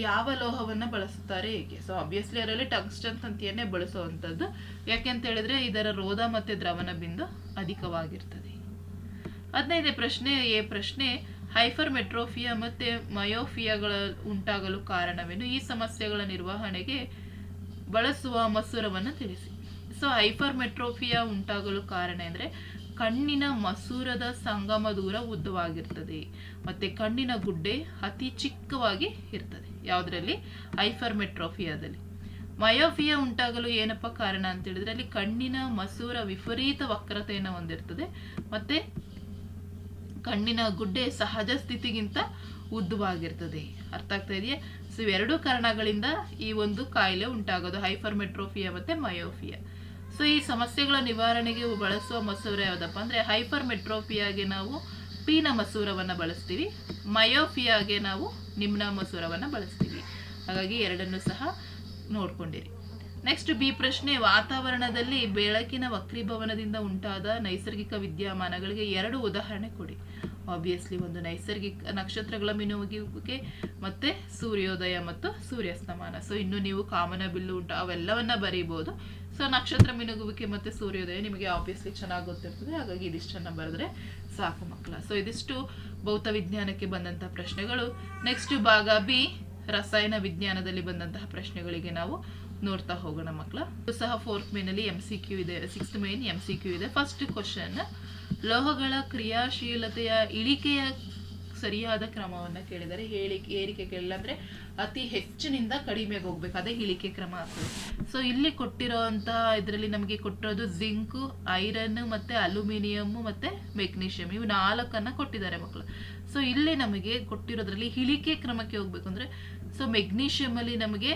ಯಾವ ಲೋಹವನ್ನು ಬಳಸುತ್ತಾರೆ ಏಕೆ ಸೊ ಅಬ್ವಿಯಸ್ಲಿ ಅದರಲ್ಲಿ ಟಂಗ್ಸ್ಟನ್ ತಂತಿಯನ್ನೇ ಬಳಸುವಂಥದ್ದು. ಯಾಕೆಂತ ಹೇಳಿದ್ರೆ ಇದರ ರೋಧ ಮತ್ತು ದ್ರವಣ ಬಿಂದು ಅಧಿಕವಾಗಿರ್ತದೆ. ಹದಿನೈದನೇ ಪ್ರಶ್ನೆ, ಎ ಪ್ರಶ್ನೆ, ಹೈಫರ್ ಮೆಟ್ರೋಫಿಯಾ ಮತ್ತು ಮಯೋಫಿಯಾಗಳ ಉಂಟಾಗಲು ಕಾರಣವೇನು? ಈ ಸಮಸ್ಯೆಗಳ ನಿರ್ವಹಣೆಗೆ ಬಳಸುವ ಮಸೂರವನ್ನು ತಿಳಿಸಿ. ಸೊ ಹೈಫರ್ ಮೆಟ್ರೋಫಿಯಾ ಉಂಟಾಗಲು ಕಾರಣ ಅಂದರೆ ಕಣ್ಣಿನ ಮಸೂರದ ಸಂಗಮ ದೂರ ಉದ್ದವಾಗಿರ್ತದೆ. ಮತ್ತು ಕಣ್ಣಿನ ಗುಡ್ಡೆ ಅತಿ ಚಿಕ್ಕವಾಗಿ ಇರ್ತದೆ. ಯಾವುದರಲ್ಲಿ? ಹೈಫರ್ಮೆಟ್ರೋಫಿಯಾದಲ್ಲಿ ಮಯೋಫಿಯಾ ಉಂಟಾಗಲು ಏನಪ್ಪ ಕಾರಣ ಅಂತ ಹೇಳಿದ್ರೆ ಅಲ್ಲಿ ಕಣ್ಣಿನ ಮಸೂರ ವಿಪರೀತ ವಕ್ರತೆಯನ್ನು ಹೊಂದಿರ್ತದೆ. ಮತ್ತೆ ಕಣ್ಣಿನ ಗುಡ್ಡೆ ಸಹಜ ಸ್ಥಿತಿಗಿಂತ ಉದ್ದವಾಗಿರ್ತದೆ. ಅರ್ಥ ಆಗ್ತಾ ಇದೆಯಾ? ಸೊ ಇವೆರಡೂ ಕಾರಣಗಳಿಂದ ಈ ಒಂದು ಕಾಯಿಲೆ ಉಂಟಾಗೋದು ಹೈಫರ್ಮೆಟ್ರೋಫಿಯಾ ಮತ್ತೆ ಮಯೋಫಿಯಾ. ಸೊ ಈ ಸಮಸ್ಯೆಗಳ ನಿವಾರಣೆಗೆ ಬಳಸುವ ಮಸೂರ ಯಾವುದಪ್ಪ ಅಂದರೆ ಹೈಪರ್ ಮೆಟ್ರೋಫಿಯಾಗೆ ನಾವು ಪೀನ ಮಸೂರವನ್ನು ಬಳಸ್ತೀವಿ, ಮಯೋಫಿಯಾಗೆ ನಾವು ನಿಮ್ನ ಮಸೂರವನ್ನು ಬಳಸ್ತೀವಿ. ಹಾಗಾಗಿ ಎರಡನ್ನೂ ಸಹ ನೋಡ್ಕೊಂಡಿರಿ. ನೆಕ್ಸ್ಟ್ ಬಿ ಪ್ರಶ್ನೆ, ವಾತಾವರಣದಲ್ಲಿ ಬೆಳಕಿನ ವಕ್ರೀಭವನದಿಂದ ಉಂಟಾದ ನೈಸರ್ಗಿಕ ವಿದ್ಯಮಾನಗಳಿಗೆ ಎರಡು ಉದಾಹರಣೆ ಕೊಡಿ. ಆಬ್ವಿಯಸ್ಲಿ ಒಂದು ನೈಸರ್ಗಿಕ ನಕ್ಷತ್ರಗಳ ಮಿನುಗುವಿಕೆ ಮತ್ತೆ ಸೂರ್ಯೋದಯ ಮತ್ತು ಸೂರ್ಯಾಸ್ತಮಾನ. ಸೊ ಇನ್ನು ನೀವು ಕಾಮನ ಬಿಲ್ಲು ಉಂಟು, ಅವೆಲ್ಲವನ್ನ ಬರೀಬಹುದು ಸೊ ನಕ್ಷತ್ರ ಮಿನುಗುವಿಕೆ ಮತ್ತೆ ಸೂರ್ಯೋದಯ ನಿಮಗೆ ಆಬ್ವಿಯಸ್ಲಿ ಚೆನ್ನಾಗಿ ಗೊತ್ತಿರ್ತದೆ. ಹಾಗಾಗಿ ಇದಿಷ್ಟನ್ನ ಬರೆದ್ರೆ ಸಾಕು ಮಕ್ಕಳ. ಸೊ ಇದಿಷ್ಟು ಭೌತ ವಿಜ್ಞಾನಕ್ಕೆ ಬಂದಂತಹ ಪ್ರಶ್ನೆಗಳು. ನೆಕ್ಸ್ಟ್ ಭಾಗ ಬಿ ರಸಾಯನ ವಿಜ್ಞಾನದಲ್ಲಿ ಬಂದಂತಹ ಪ್ರಶ್ನೆಗಳಿಗೆ ನಾವು ನೋಡ್ತಾ ಹೋಗೋಣ ಮಕ್ಕಳ. ಸಹ ಫೋರ್ತ್ ಮೇನಲ್ಲಿ ಎಂ ಸಿ ಕ್ಯೂ ಇದೆ sixth main M C Q ಇದೆ. ಫಸ್ಟ್ ಕ್ವಶನ್ ಲೋಹಗಳ ಕ್ರಿಯಾಶೀಲತೆಯ ಇಳಿಕೆಯ ಸರಿಯಾದ ಕ್ರಮವನ್ನು ಕೇಳಿದರೆ ಹೇಳಿಕೆ ಏರಿಕೆ ಕೇಳಿಲ್ಲ ಅಂದ್ರೆ ಅತಿ ಹೆಚ್ಚಿನಿಂದ ಕಡಿಮೆಗೆ ಹೋಗ್ಬೇಕು. ಅದೇ ಇಳಿಕೆ ಕ್ರಮ ಆಗ್ತದೆ. ಸೊ ಇಲ್ಲಿ ಕೊಟ್ಟಿರೋಂತಹ ಇದರಲ್ಲಿ ನಮಗೆ ಕೊಟ್ಟಿರೋದು ಜಿಂಕು, ಐರನ್ ಮತ್ತೆ ಅಲ್ಯೂಮಿನಿಯಂ ಮತ್ತು ಮೆಗ್ನೀಷಿಯಂ. ಇವು ನಾಲ್ಕನ್ನ ಕೊಟ್ಟಿದ್ದಾರೆ ಮಕ್ಕಳು ಸೊ ಇಲ್ಲಿ ನಮಗೆ ಕೊಟ್ಟಿರೋದ್ರಲ್ಲಿ ಇಳಿಕೆ ಕ್ರಮಕ್ಕೆ ಹೋಗ್ಬೇಕು ಅಂದರೆ ಸೊ ಮೆಗ್ನೀಷಿಯಮಲ್ಲಿ ನಮಗೆ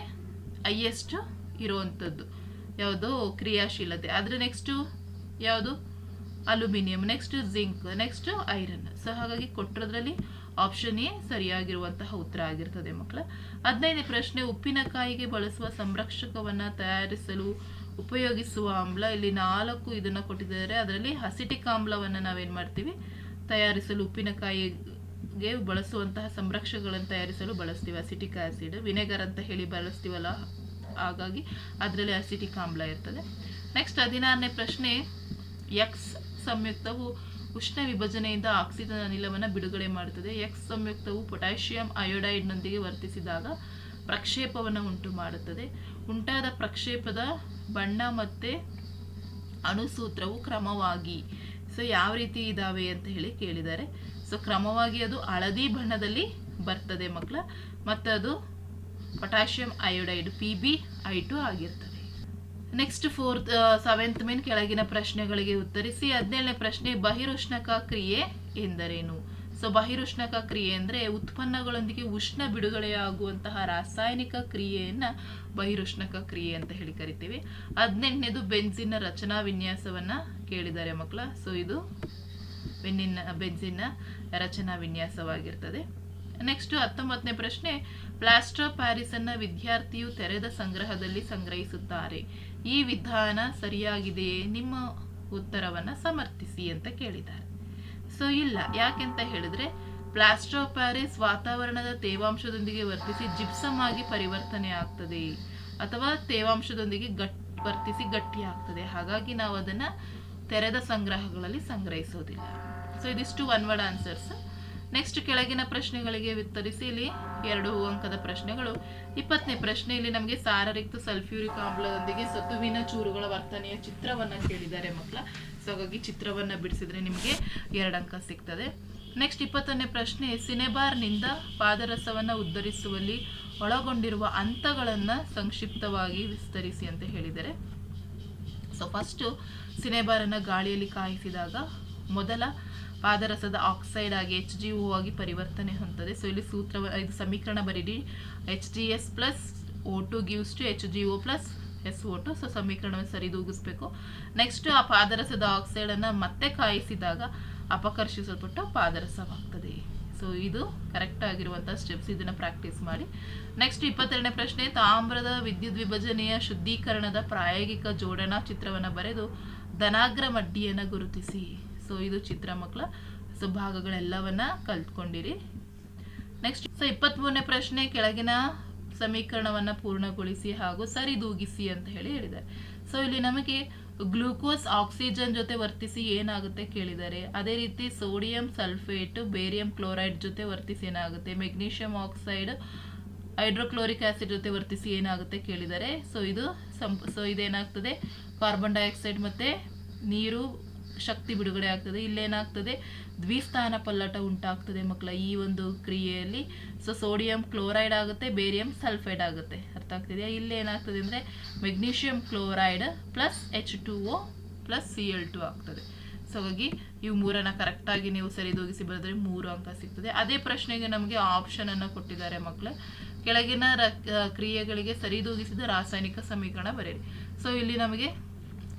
ಹೈಯೆಸ್ಟ್ ಇರುವಂಥದ್ದು. ಯಾವುದು? ಕ್ರಿಯಾಶೀಲತೆ. ಆದರೆ ನೆಕ್ಸ್ಟು ಯಾವುದು? Aluminium next zinc next iron so ಹಾಗಾಗಿ ಕೊಟ್ಟಿರೋದ್ರಲ್ಲಿ ಆಪ್ಷನ್ ಎ ಸರಿಯಾಗಿರುವಂತಹ ಉತ್ತರ ಆಗಿರ್ತದೆ ಮಕ್ಕಳ. ಹದಿನೈದನೇ ಪ್ರಶ್ನೆ, ಉಪ್ಪಿನಕಾಯಿಗೆ ಬಳಸುವ ಸಂರಕ್ಷಕವನ್ನು ತಯಾರಿಸಲು ಉಪಯೋಗಿಸುವ ಆಮ್ಲ. ಇಲ್ಲಿ ನಾಲ್ಕು ಇದನ್ನು ಕೊಟ್ಟಿದ್ದಾರೆ. ಅದರಲ್ಲಿ ಹಸಿಟಿಕ್ ಆಮ್ಲವನ್ನು ನಾವೇನು ಮಾಡ್ತೀವಿ? ತಯಾರಿಸಲು ಉಪ್ಪಿನಕಾಯಿಗೆ ಬಳಸುವಂತಹ ಸಂರಕ್ಷಕಗಳನ್ನು ತಯಾರಿಸಲು ಬಳಸ್ತೀವಿ. ಅಸಿಟಿಕ್ ಆಸಿಡ್ ವಿನೆಗರ್ ಅಂತ ಹೇಳಿ ಬಳಸ್ತೀವಲ್ಲ, ಹಾಗಾಗಿ ಅದರಲ್ಲಿ ಅಸಿಟಿಕ್ ಆಮ್ಲ ಇರ್ತದೆ. ನೆಕ್ಸ್ಟ್ ಹದಿನಾರನೇ ಪ್ರಶ್ನೆ ಎಕ್ಸ್ ಸಂಯುಕ್ತವು ಉಷ್ಣ ವಿಭಜನೆಯಿಂದ ಆಕ್ಸಿಜನ್ ಅನಿಲವನ್ನು ಬಿಡುಗಡೆ ಮಾಡುತ್ತದೆ. ಎಕ್ಸ್ ಸಂಯುಕ್ತವು ಪೊಟ್ಯಾಷಿಯಂ ಅಯೋಡೈಡ್ನೊಂದಿಗೆ ವರ್ತಿಸಿದಾಗ ಪ್ರಕ್ಷೇಪವನ್ನು ಉಂಟು ಮಾಡುತ್ತದೆ ಉಂಟಾದ ಪ್ರಕ್ಷೇಪದ ಬಣ್ಣ ಮತ್ತೆ ಅಣುಸೂತ್ರವು ಕ್ರಮವಾಗಿ ಸೊ ಯಾವ ರೀತಿ ಇದ್ದಾವೆ ಅಂತ ಹೇಳಿ ಕೇಳಿದ್ದಾರೆ. ಸೊ ಕ್ರಮವಾಗಿ ಅದು ಹಳದಿ ಬಣ್ಣದಲ್ಲಿ ಬರ್ತದೆ ಮಕ್ಕಳ ಮತ್ತು ಅದು potassium iodide P B I two ಆಗಿರ್ತದೆ. ನೆಕ್ಸ್ಟ್ ಫೋರ್ತ್ ಸೆವೆಂತ್ ಮೇನ್ ಕೆಳಗಿನ ಪ್ರಶ್ನೆಗಳಿಗೆ ಉತ್ತರಿಸಿ, ಹದಿನೇಳನೇ ಪ್ರಶ್ನೆ, ಬಹಿರುಷ್ಣಕ ಕ್ರಿಯೆ ಎಂದರೇನು? ಸೊ ಬಹಿರುಷ್ಣಕ ಕ್ರಿಯೆ ಅಂದರೆ ಉತ್ಪನ್ನಗಳೊಂದಿಗೆ ಉಷ್ಣ ಬಿಡುಗಡೆಯಾಗುವಂತಹ ರಾಸಾಯನಿಕ ಕ್ರಿಯೆಯನ್ನು ಬಹಿರುಷ್ಣಕ ಕ್ರಿಯೆ ಅಂತ ಹೇಳಿ ಕರಿತೀವಿ. ಹದಿನೆಂಟನೇದು ಬೆನ್ಸಿನ ರಚನಾ ವಿನ್ಯಾಸವನ್ನ ಕೇಳಿದ್ದಾರೆ ಮಕ್ಕಳ. ಸೊ ಇದು ಬೆನ್ನಿನ ಬೆನ್ಸಿನ ರಚನಾ ವಿನ್ಯಾಸವಾಗಿರ್ತದೆ. ನೆಕ್ಸ್ಟ್ ಹತ್ತೊಂಬತ್ತನೇ ಪ್ರಶ್ನೆ, ಪ್ಲಾಸ್ಟರ್ ಪ್ಯಾರಿಸ್ ಅನ್ನ ವಿದ್ಯಾರ್ಥಿಯು ತೆರೆದ ಸಂಗ್ರಹದಲ್ಲಿ ಸಂಗ್ರಹಿಸುತ್ತಾರೆ. ಈ ವಿಧಾನ ಸರಿಯಾಗಿದೆಯೇ? ನಿಮ್ಮ ಉತ್ತರವನ್ನು ಸಮರ್ಥಿಸಿ ಅಂತ ಕೇಳಿದ್ದಾರೆ. ಸೊ ಇಲ್ಲ. ಯಾಕೆಂತ ಹೇಳಿದ್ರೆ ಪ್ಲಾಸ್ಟರ್ ಪ್ಯಾರಿಸ್ ವಾತಾವರಣದ ತೇವಾಂಶದೊಂದಿಗೆ ವರ್ತಿಸಿ ಜಿಪ್ಸಮ್ ಆಗಿ ಪರಿವರ್ತನೆ ಆಗ್ತದೆ ಅಥವಾ ತೇವಾಂಶದೊಂದಿಗೆ ಗಟ್, ವರ್ತಿಸಿ ಗಟ್ಟಿ ಆಗ್ತದೆ. ಹಾಗಾಗಿ ನಾವು ಅದನ್ನ ತೆರೆದ ಸಂಗ್ರಹಗಳಲ್ಲಿ ಸಂಗ್ರಹಿಸೋದಿಲ್ಲ. ಸೊ ಇದಿಷ್ಟು ಒನ್ ವರ್ಡ್ ಆನ್ಸರ್ಸ್ ನೆಕ್ಸ್ಟ್ ಕೆಳಗಿನ ಪ್ರಶ್ನೆಗಳಿಗೆ ವಿಸ್ತರಿಸಿ ಇಲ್ಲಿ ಎರಡು ಅಂಕದ ಪ್ರಶ್ನೆಗಳು. ಇಪ್ಪತ್ತನೇ ಪ್ರಶ್ನೆ, ಇಲ್ಲಿ ನಮಗೆ ಸಾರರಿಕ್ತ ಸಲ್ಫ್ಯೂರಿಕ್ ಆಮ್ಲದೊಂದಿಗೆ ಸತುವಿನ ಚೂರುಗಳ ವರ್ತನೆಯ ಚಿತ್ರವನ್ನು ಕೇಳಿದ್ದಾರೆ ಮಕ್ಕಳ. ಸೊ ಹಾಗಾಗಿ ಚಿತ್ರವನ್ನ ಬಿಡಿಸಿದ್ರೆ ನಿಮಗೆ ಎರಡು ಅಂಕ ಸಿಗ್ತದೆ. ನೆಕ್ಸ್ಟ್ ಇಪ್ಪತ್ತನೇ ಪ್ರಶ್ನೆ, ಸಿನೆಬಾರ್ನಿಂದ ಪಾದರಸವನ್ನು ಉದ್ಧರಿಸುವಲ್ಲಿ ಒಳಗೊಂಡಿರುವ ಹಂತಗಳನ್ನು ಸಂಕ್ಷಿಪ್ತವಾಗಿ ವಿಸ್ತರಿಸಿ ಅಂತ ಹೇಳಿದ್ದಾರೆ. ಸೊ ಫಸ್ಟು ಸಿನೆಬಾರನ್ನು ಗಾಳಿಯಲ್ಲಿ ಕಾಯಿಸಿದಾಗ ಮೊದಲ ಪಾದರಸದ ಆಕ್ಸೈಡ್ ಆಗಿ ಎಚ್ ಜಿ ಓ ಆಗಿ ಪರಿವರ್ತನೆ ಹೊಂದದೆ ಸೊ ಇಲ್ಲಿ ಸೂತ್ರ ಇದು ಸಮೀಕರಣ ಬರೀರಿ. H G S plus O two gives two H G O plus S O two so ಸಮೀಕರಣವನ್ನು ಸರಿದೂಗಿಸ್ಬೇಕು ನೆಕ್ಸ್ಟ್ ಆ ಪಾದರಸದ ಆಕ್ಸೈಡನ್ನು ಮತ್ತೆ ಕಾಯಿಸಿದಾಗ ಅಪಕರ್ಷಿಸಲ್ಪಟ್ಟು ಪಾದರಸವಾಗ್ತದೆ. ಸೊ ಇದು ಕರೆಕ್ಟ್ ಆಗಿರುವಂಥ ಸ್ಟೆಪ್ಸ್ ಇದನ್ನ ಪ್ರಾಕ್ಟೀಸ್ ಮಾಡಿ. ನೆಕ್ಸ್ಟ್ ಇಪ್ಪತ್ತೆರಡನೇ ಪ್ರಶ್ನೆ, ತಾಮ್ರದ ವಿದ್ಯುತ್ ವಿಭಜನೆಯ ಶುದ್ಧೀಕರಣದ ಪ್ರಾಯೋಗಿಕ ಜೋಡಣಾ ಚಿತ್ರವನ್ನು ಬರೆದು ಧನಾಗ್ರ ಮಡ್ಡಿಯನ್ನು ಗುರುತಿಸಿ. ಸೊ ಇದು ಚಿತ್ರ ಮಕ್ಕಳ ಸೊ ಭಾಗಗಳೆಲ್ಲವನ್ನ ಕಲ್ತ್ಕೊಂಡಿರಿ. ನೆಕ್ಸ್ಟ್ ಸೊ ಇಪ್ಪತ್ಮೂರನೇ ಪ್ರಶ್ನೆ ಕೆಳಗಿನ ಸಮೀಕರಣವನ್ನ ಪೂರ್ಣಗೊಳಿಸಿ ಹಾಗೂ ಸರಿದೂಗಿಸಿ ಅಂತ ಹೇಳಿ ಹೇಳಿದ್ದಾರೆ. ಸೊ ಇಲ್ಲಿ ನಮಗೆ ಗ್ಲೂಕೋಸ್ ಆಕ್ಸಿಜನ್ ಜೊತೆ ವರ್ತಿಸಿ ಏನಾಗುತ್ತೆ ಕೇಳಿದ್ದಾರೆ. ಅದೇ ರೀತಿ ಸೋಡಿಯಂ ಸಲ್ಫೇಟ್, ಬೇರಿಯಂ ಕ್ಲೋರೈಡ್ ಜೊತೆ ವರ್ತಿಸಿ ಏನಾಗುತ್ತೆ? ಮೆಗ್ನೀಷಿಯಂ ಆಕ್ಸೈಡ್, ಹೈಡ್ರೋಕ್ಲೋರಿಕ್ ಆಸಿಡ್ ಜೊತೆ ವರ್ತಿಸಿ ಏನಾಗುತ್ತೆ ಕೇಳಿದ್ದಾರೆ? ಸೊ ಇದು ಸಂ ಸೊ ಇದೇನಾಗ್ತದೆ? ಕಾರ್ಬನ್ ಡೈಆಕ್ಸೈಡ್ ಮತ್ತೆ ನೀರು ಶಕ್ತಿ ಬಿಡುಗಡೆ ಆಗ್ತದೆ. ಇಲ್ಲೇನಾಗ್ತದೆ? ದ್ವಿಸ್ಥಾನ ಪಲ್ಲಟ ಉಂಟಾಗ್ತದೆ ಮಕ್ಕಳ ಈ ಒಂದು ಕ್ರಿಯೆಯಲ್ಲಿ. ಸೊ ಸೋಡಿಯಂ ಕ್ಲೋರೈಡ್ ಆಗುತ್ತೆ ಬೇರಿಯಂ ಸಲ್ಫೈಡ್ ಆಗುತ್ತೆ. ಅರ್ಥ ಆಗ್ತಿದೆಯಾ? ಇಲ್ಲಿ ಏನಾಗ್ತದೆ ಅಂದರೆ magnesium chloride plus H two O plus C L two ಆಗ್ತದೆ. ಸೊ ಹಾಗಾಗಿ ಇವು ಮೂರನ್ನ ಕರೆಕ್ಟಾಗಿ ನೀವು ಸರಿದೂಗಿಸಿ ಬರೆದ್ರೆ ಮೂರು ಅಂಕ ಸಿಗ್ತದೆ. ಅದೇ ಪ್ರಶ್ನೆಗೆ ನಮಗೆ ಆಪ್ಷನನ್ನು ಕೊಟ್ಟಿದ್ದಾರೆ ಮಕ್ಕಳು ಕೆಳಗಿನ ರ- ಕ್ರಿಯೆಗಳಿಗೆ ಸರಿದೂಗಿಸಿದ ರಾಸಾಯನಿಕ ಸಮೀಕರಣ ಬರೆಯಿರಿ ಸೊ ಇಲ್ಲಿ ನಮಗೆ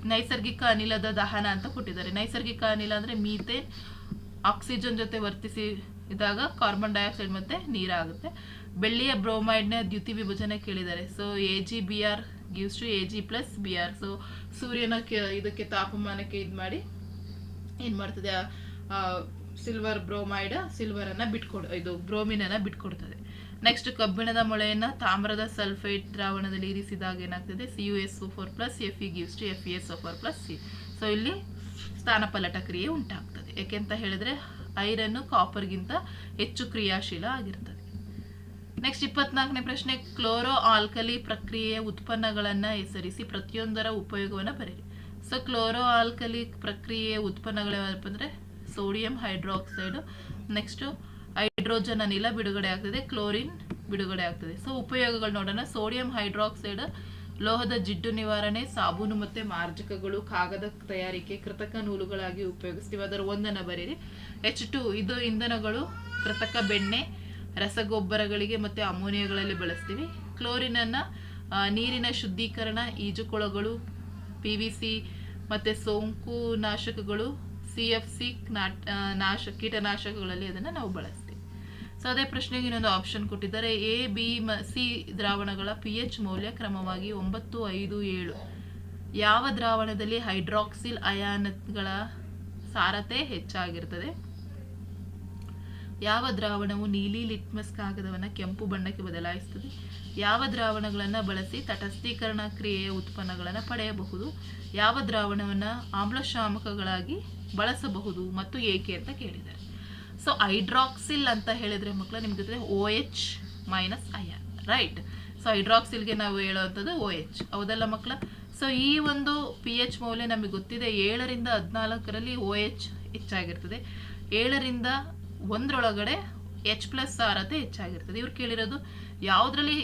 ನೈಸರ್ಗಿಕ ಅನಿಲದ ದಹನ ಅಂತ ಕೊಟ್ಟಿದ್ದಾರೆ. ನೈಸರ್ಗಿಕ ಅನಿಲ ಅಂದರೆ ಮೀಥೇನ್. ಆಕ್ಸಿಜನ್ ಜೊತೆ ವರ್ತಿಸಿ ಇದಾಗ ಕಾರ್ಬನ್ ಡೈಆಕ್ಸೈಡ್ ಮತ್ತೆ ನೀರಾಗುತ್ತೆ. ಬೆಳ್ಳಿಯ ಬ್ರೋಮೈಡ್ನ ದ್ಯುತಿ ವಿಭಜನೆ ಕೇಳಿದ್ದಾರೆ. So A G B R gives two A G plus B R so ಸೂರ್ಯನ ಕೆ- ಇದಕ್ಕೆ ತಾಪಮಾನಕ್ಕೆ ಇದು ಮಾಡಿ ಏನು ಮಾಡ್ತದೆ? ಸಿಲ್ವರ್ ಬ್ರೋಮೈಡ್ ಸಿಲ್ವರ್ ಅನ್ನ ಬಿಟ್ಕೊಡ್, ಇದು ಬ್ರೋಮಿನ್ ಅನ್ನ ಬಿಟ್ಕೊಡ್ತದೆ. ನೆಕ್ಸ್ಟ್ ಕಬ್ಬಿಣದ ಮೊಳೆಯನ್ನ ತಾಮ್ರದ ಸಲ್ಫೇಟ್ ದ್ರಾವಣದಲ್ಲಿ ಇರಿಸಿದಾಗ ಏನಾಗ್ತದೆ? C U S four plus F E gives to F E S four plus C so ಇಲ್ಲಿ ಸ್ಥಾನಪಲ್ಲಟ ಕ್ರಿಯೆ ಉಂಟಾಗ್ತದೆ. ಯಾಕೆಂತ ಹೇಳಿದ್ರೆ, ಐರನ್ ಕಾಪರ್ಗಿಂತ ಹೆಚ್ಚು ಕ್ರಿಯಾಶೀಲ ಆಗಿರ್ತದೆ. ನೆಕ್ಸ್ಟ್ ಇಪ್ಪತ್ನಾಲ್ಕನೇ ಪ್ರಶ್ನೆ. ಕ್ಲೋರೋ ಆಲ್ಕಲಿ ಪ್ರಕ್ರಿಯೆಯ ಉತ್ಪನ್ನಗಳನ್ನ ಹೆಸರಿಸಿ ಪ್ರತಿಯೊಂದರ ಉಪಯೋಗವನ್ನ ಬರೆಯಿರಿ. ಸೊ ಕ್ಲೋರೋ ಆಲ್ಕಲಿ ಪ್ರಕ್ರಿಯೆಯ ಉತ್ಪನ್ನಗಳು ಯಾವಪ್ಪ ಅಂದರೆ ಸೋಡಿಯಂ ಹೈಡ್ರಾಕ್ಸೈಡ್ ನೆಕ್ಸ್ಟ್ ಹೈಡ್ರೋಜನ್ ಅನಿಲ ಬಿಡುಗಡೆ ಆಗ್ತದೆ, ಕ್ಲೋರಿನ್ ಬಿಡುಗಡೆ ಆಗ್ತದೆ. ಸೊ ಉಪಯೋಗಗಳು ನೋಡೋಣ. ಸೋಡಿಯಂ ಹೈಡ್ರಾಕ್ಸೈಡ್, ಲೋಹದ ಜಿಡ್ಡು ನಿವಾರಣೆ, ಸಾಬೂನು ಮತ್ತೆ ಮಾರ್ಜಕಗಳು, ಕಾಗದ ತಯಾರಿಕೆ, ಕೃತಕ ನೂಲುಗಳಾಗಿ ಉಪಯೋಗಿಸ್ತೀವಿ. ಅದರ ಒಂದನ್ನ ಬರೀರಿ. ಎಚ್ ಟು ಇದು ಇಂಧನಗಳು, ಕೃತಕ ಬೆಣ್ಣೆ, ರಸಗೊಬ್ಬರಗಳಿಗೆ ಮತ್ತೆ ಅಮೋನಿಯಾಗಳಲ್ಲಿ ಬಳಸ್ತೀವಿ. ಅನ್ನ ನೀರಿನ ಶುದ್ಧೀಕರಣ, ಈಜುಕೊಳಗಳು ಪಿ ವಿ ಸಿ ಮತ್ತು ಸೋಂಕು ನಾಶಕಗಳು ಸಿ ಎಫ್ ಸಿ ನಾಶ, ಕೀಟನಾಶಕಗಳಲ್ಲಿ ಅದನ್ನು ನಾವು ಬಳಸ್ತೀವಿ. ಸೊ ಅದೇ ಪ್ರಶ್ನೆಗೆ ಇನ್ನೊಂದು ಆಪ್ಷನ್ ಕೊಟ್ಟಿದ್ದಾರೆ. ಎ ಬಿ ಮ ಸಿ ದ್ರಾವಣಗಳ ಪಿ ಎಚ್ ಮೌಲ್ಯ ಕ್ರಮವಾಗಿ ಒಂಬತ್ತು, ಐದು, ಏಳು. ಯಾವ ದ್ರಾವಣದಲ್ಲಿ ಹೈಡ್ರಾಕ್ಸಿಲ್ ಅಯಾನ್ಗಳ ಸಾರತೆ ಹೆಚ್ಚಾಗಿರ್ತದೆ? ಯಾವ ದ್ರಾವಣವು ನೀಲಿ ಲಿಟ್ಮಸ್ ಕಾಗದವನ್ನು ಕೆಂಪು ಬಣ್ಣಕ್ಕೆ ಬದಲಾಯಿಸುತ್ತದೆ? ಯಾವ ದ್ರಾವಣಗಳನ್ನು ಬಳಸಿ ತಟಸ್ಥೀಕರಣ ಕ್ರಿಯೆಯ ಉತ್ಪನ್ನಗಳನ್ನು ಪಡೆಯಬಹುದು? ಯಾವ ದ್ರಾವಣವನ್ನು ಆಮ್ಲಶಾಮಕಗಳಾಗಿ ಬಳಸಬಹುದು ಮತ್ತು ಏಕೆ ಅಂತ ಕೇಳಿದ್ದಾರೆ. ಸೊ ಹೈಡ್ರಾಕ್ಸಿಲ್ ಅಂತ ಹೇಳಿದ್ರೆ ಮಕ್ಕಳು ನಿಮ್ಗೆ ಗೊತ್ತಿದೆ O H minus ion right so ಹೈಡ್ರಾಕ್ಸಿಲ್ಗೆ ನಾವು ಹೇಳುವಂಥದ್ದು ಓ ಎಚ್ ಹೌದಲ್ಲ ಮಕ್ಕಳ ಸೊ ಈ ಒಂದು ಪಿ ಎಚ್ ಮೌಲ್ಯ ನಮಗೆ ಗೊತ್ತಿದೆ, ಏಳರಿಂದ ಹದಿನಾಲ್ಕರಲ್ಲಿ ಓ ಎಚ್ ಹೆಚ್ಚಾಗಿರ್ತದೆ. ಏಳರಿಂದ ಒಂದರೊಳಗಡೆ ಎಚ್ ಪ್ಲಸ್ ಸಾರತೆ ಹೆಚ್ಚಾಗಿರ್ತದೆ. ಇವ್ರು ಕೇಳಿರೋದು ಯಾವುದ್ರಲ್ಲಿ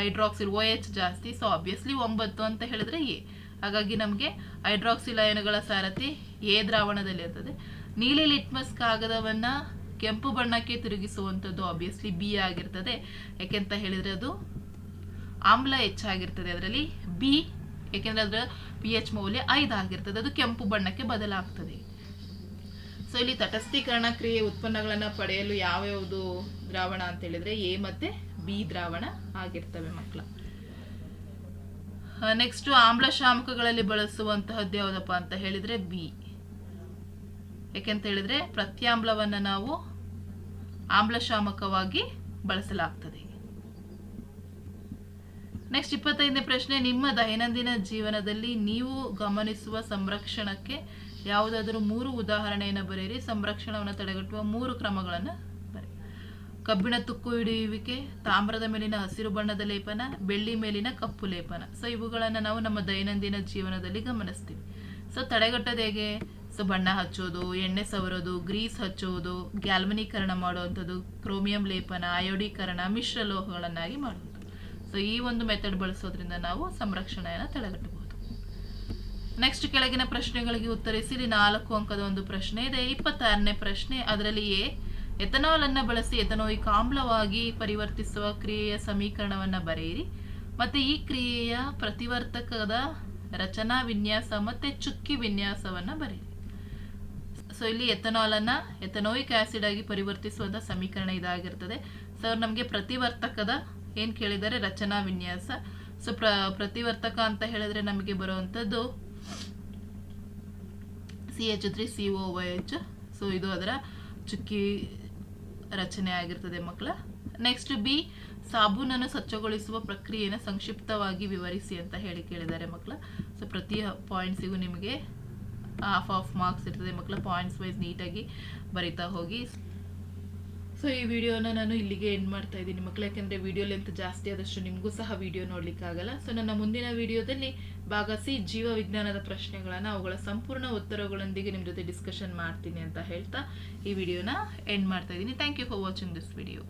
ಹೈಡ್ರಾಕ್ಸಿಲ್ ಓ ಎಚ್ ಜಾಸ್ತಿ? ಸೊ ಆಬ್ವಿಯಸ್ಲಿ ಒಂಬತ್ತು ಅಂತ ಹೇಳಿದ್ರೆ ಎ ಹಾಗಾಗಿ ನಮಗೆ ಹೈಡ್ರಾಕ್ಸಿಲ್ ಅಯನಗಳ ಸಾರಥಿ ಎ ದ್ರಾವಣದಲ್ಲಿ ಇರ್ತದೆ ನೀಲಿ ಲಿಟ್ಮಸ್ ಕಾಗದವನ್ನ ಕೆಂಪು ಬಣ್ಣಕ್ಕೆ ತಿರುಗಿಸುವಂಥದ್ದು ಆಬ್ವಿಯಸ್ಲಿ ಬಿ ಆಗಿರ್ತದೆ. ಯಾಕೆಂತ ಹೇಳಿದರೆ ಅದು ಆಮ್ಲ ಹೆಚ್ಚಾಗಿರ್ತದೆ ಅದರಲ್ಲಿ. ಬಿ ಯಾಕೆಂದ್ರೆ ಅದರ ಪಿ ಎಚ್ ಮೌಲ್ಯ ಐದು ಆಗಿರ್ತದೆ. ಅದು ಕೆಂಪು ಬಣ್ಣಕ್ಕೆ ಬದಲಾಗ್ತದೆ. ಸೊ ಇಲ್ಲಿ ತಟಸ್ಥೀಕರಣ ಕ್ರಿಯೆ ಉತ್ಪನ್ನಗಳನ್ನು ಪಡೆಯಲು ಯಾವ್ಯಾವುದು ದ್ರಾವಣ ಅಂತ ಹೇಳಿದ್ರೆ ಎ ಮತ್ತೆ ಬಿ ದ್ರಾವಣ ಆಗಿರ್ತವೆ ಮಕ್ಕಳ. ನೆಕ್ಸ್ಟ್ ಆಮ್ಲಶಾಮಕಗಳಲ್ಲಿ ಬಳಸುವಂತಹದ್ದು ಯಾವುದಪ್ಪ ಅಂತ ಹೇಳಿದ್ರೆ ಬಿ ಯಾಕೆಂತ ಹೇಳಿದ್ರೆ ಪ್ರತ್ಯಾಮ್ಲವನ್ನು ನಾವು ಆಮ್ಲಶಾಮಕವಾಗಿ ಬಳಸಲಾಗ್ತದೆ. ನೆಕ್ಸ್ಟ್ ಇಪ್ಪತ್ತೈದನೇ ಪ್ರಶ್ನೆ, ನಿಮ್ಮ ದೈನಂದಿನ ಜೀವನದಲ್ಲಿ ನೀವು ಗಮನಿಸುವ ಸಂರಕ್ಷಣಕ್ಕೆ ಯಾವುದಾದರೂ ಮೂರು ಉದಾಹರಣೆಯನ್ನು ಬರೆಯಿರಿ. ಸಂರಕ್ಷಣವನ್ನು ತಡೆಗಟ್ಟುವ ಮೂರು ಕ್ರಮಗಳನ್ನು ಬರೆ ಕಬ್ಬಿಣ ತುಕ್ಕು ಹಿಡಿಯುವಿಕೆ, ತಾಮ್ರದ ಮೇಲಿನ ಹಸಿರು ಬಣ್ಣದ ಲೇಪನ, ಬೆಳ್ಳಿ ಮೇಲಿನ ಕಪ್ಪು ಲೇಪನ. ಸೊ ಇವುಗಳನ್ನು ನಾವು ನಮ್ಮ ದೈನಂದಿನ ಜೀವನದಲ್ಲಿ ಗಮನಿಸ್ತೀವಿ. ಸೊ ತಡೆಗಟ್ಟೋದು ಹೇಗೆ? ಸೊ ಬಣ್ಣ ಹಚ್ಚೋದು, ಎಣ್ಣೆ ಸವರೋದು, ಗ್ರೀಸ್ ಹಚ್ಚೋದು ಗ್ಯಾಲ್ಮನೀಕರಣ ಮಾಡುವಂಥದ್ದು, ಕ್ರೋಮಿಯಂ ಲೇಪನ, ಅಯೋಡೀಕರಣ, ಮಿಶ್ರ ಲೋಹಗಳನ್ನಾಗಿ ಮಾಡುವುದು ಸೊ ಈ ಒಂದು ಮೆಥಡ್ ಬಳಸೋದ್ರಿಂದ ನಾವು ಸಂರಕ್ಷಣೆಯನ್ನು ತಡೆಗಟ್ಟಬಹುದು. ನೆಕ್ಸ್ಟ್ ಕೆಳಗಿನ ಪ್ರಶ್ನೆಗಳಿಗೆ ಉತ್ತರಿಸಿ ಇಲ್ಲಿ ನಾಲ್ಕು ಅಂಕದ ಒಂದು ಪ್ರಶ್ನೆ ಇದೆ. ಇಪ್ಪತ್ತಾರನೇ ಪ್ರಶ್ನೆ ಅದರಲ್ಲಿ ಎ ಎಥನಾಲ್ ಅನ್ನು ಬಳಸಿ ಎಥನೋಯಿಕ್ ಆಮ್ಲವಾಗಿ ಪರಿವರ್ತಿಸುವ ಕ್ರಿಯೆಯ ಸಮೀಕರಣವನ್ನು ಬರೆಯಿರಿ. ಮತ್ತೆ ಈ ಕ್ರಿಯೆಯ ಪ್ರತಿವರ್ತಕದ ರಚನಾ ವಿನ್ಯಾಸ ಮತ್ತು ಚುಕ್ಕಿ ವಿನ್ಯಾಸವನ್ನು ಬರೆಯಿರಿ. ಸೊ ಇಲ್ಲಿ ಎಥನಾಲ್ ಅನ್ನ ಎಥನೋಯಿಕ್ ಆಸಿಡ್ ಆಗಿ ಪರಿವರ್ತಿಸುವಂತಹ ಸಮೀಕರಣ ಇದಾಗಿರ್ತದೆ. ಸೊ ನಮಗೆ ಪ್ರತಿವರ್ತಕದ ಏನು ಕೇಳಿದ್ದಾರೆ? ರಚನಾ ವಿನ್ಯಾಸ. ಸೊ ಪ್ರ, ಪ್ರತಿವರ್ತಕ ಅಂತ ಹೇಳಿದ್ರೆ ನಮಗೆ ಬರುವಂಥದ್ದು C H three C O Y H so ಇದು ಅದರ ಚುಕ್ಕಿ ರಚನೆ ಆಗಿರ್ತದೆ ಮಕ್ಕಳ ನೆಕ್ಸ್ಟ್ ಬಿ ಸಾಬೂನನ್ನು ಸ್ವಚ್ಛಗೊಳಿಸುವ ಪ್ರಕ್ರಿಯೆಯನ್ನು ಸಂಕ್ಷಿಪ್ತವಾಗಿ ವಿವರಿಸಿ ಅಂತ ಹೇಳಿ ಕೇಳಿದ್ದಾರೆ ಮಕ್ಕಳ ಸೊ ಪ್ರತಿ ಪಾಯಿಂಟ್ಸಿಗೂ ನಿಮಗೆ ಹಾಫ್ ಆಫ್ ಮಾರ್ಕ್ಸ್ ಇರ್ತದೆ ಮಕ್ಕಳ ಪಾಯಿಂಟ್ಸ್ ವೈಸ್ ನೀಟಾಗಿ ಬರಿತಾ ಹೋಗಿ. ಸೊ ಈ ವಿಡಿಯೋನ ನಾನು ಇಲ್ಲಿಗೆ ಎಂಡ್ ಮಾಡ್ತಾ ಇದ್ದೀನಿ ಮಕ್ಕಳು ಯಾಕೆಂದರೆ ವಿಡಿಯೋ ಲೆಂತ್ ಜಾಸ್ತಿ ಆದಷ್ಟು ನಿಮಗೂ ಸಹ ವಿಡಿಯೋ ನೋಡಲಿಕ್ಕಾಗಲ್ಲ. ಸೊ ನನ್ನ ಮುಂದಿನ ವಿಡಿಯೋದಲ್ಲಿ ಭಾಗ ಸಿ ಜೀವ ವಿಜ್ಞಾನದ ಪ್ರಶ್ನೆಗಳನ್ನು, ಅವುಗಳ ಸಂಪೂರ್ಣ ಉತ್ತರಗಳೊಂದಿಗೆ ನಿಮ್ಮ ಜೊತೆ ಡಿಸ್ಕಷನ್ ಮಾಡ್ತೀನಿ ಅಂತ ಹೇಳ್ತಾ ಈ ವಿಡಿಯೋನ ಎಂಡ್ ಮಾಡ್ತಾ ಇದ್ದೀನಿ. Thank you for watching this video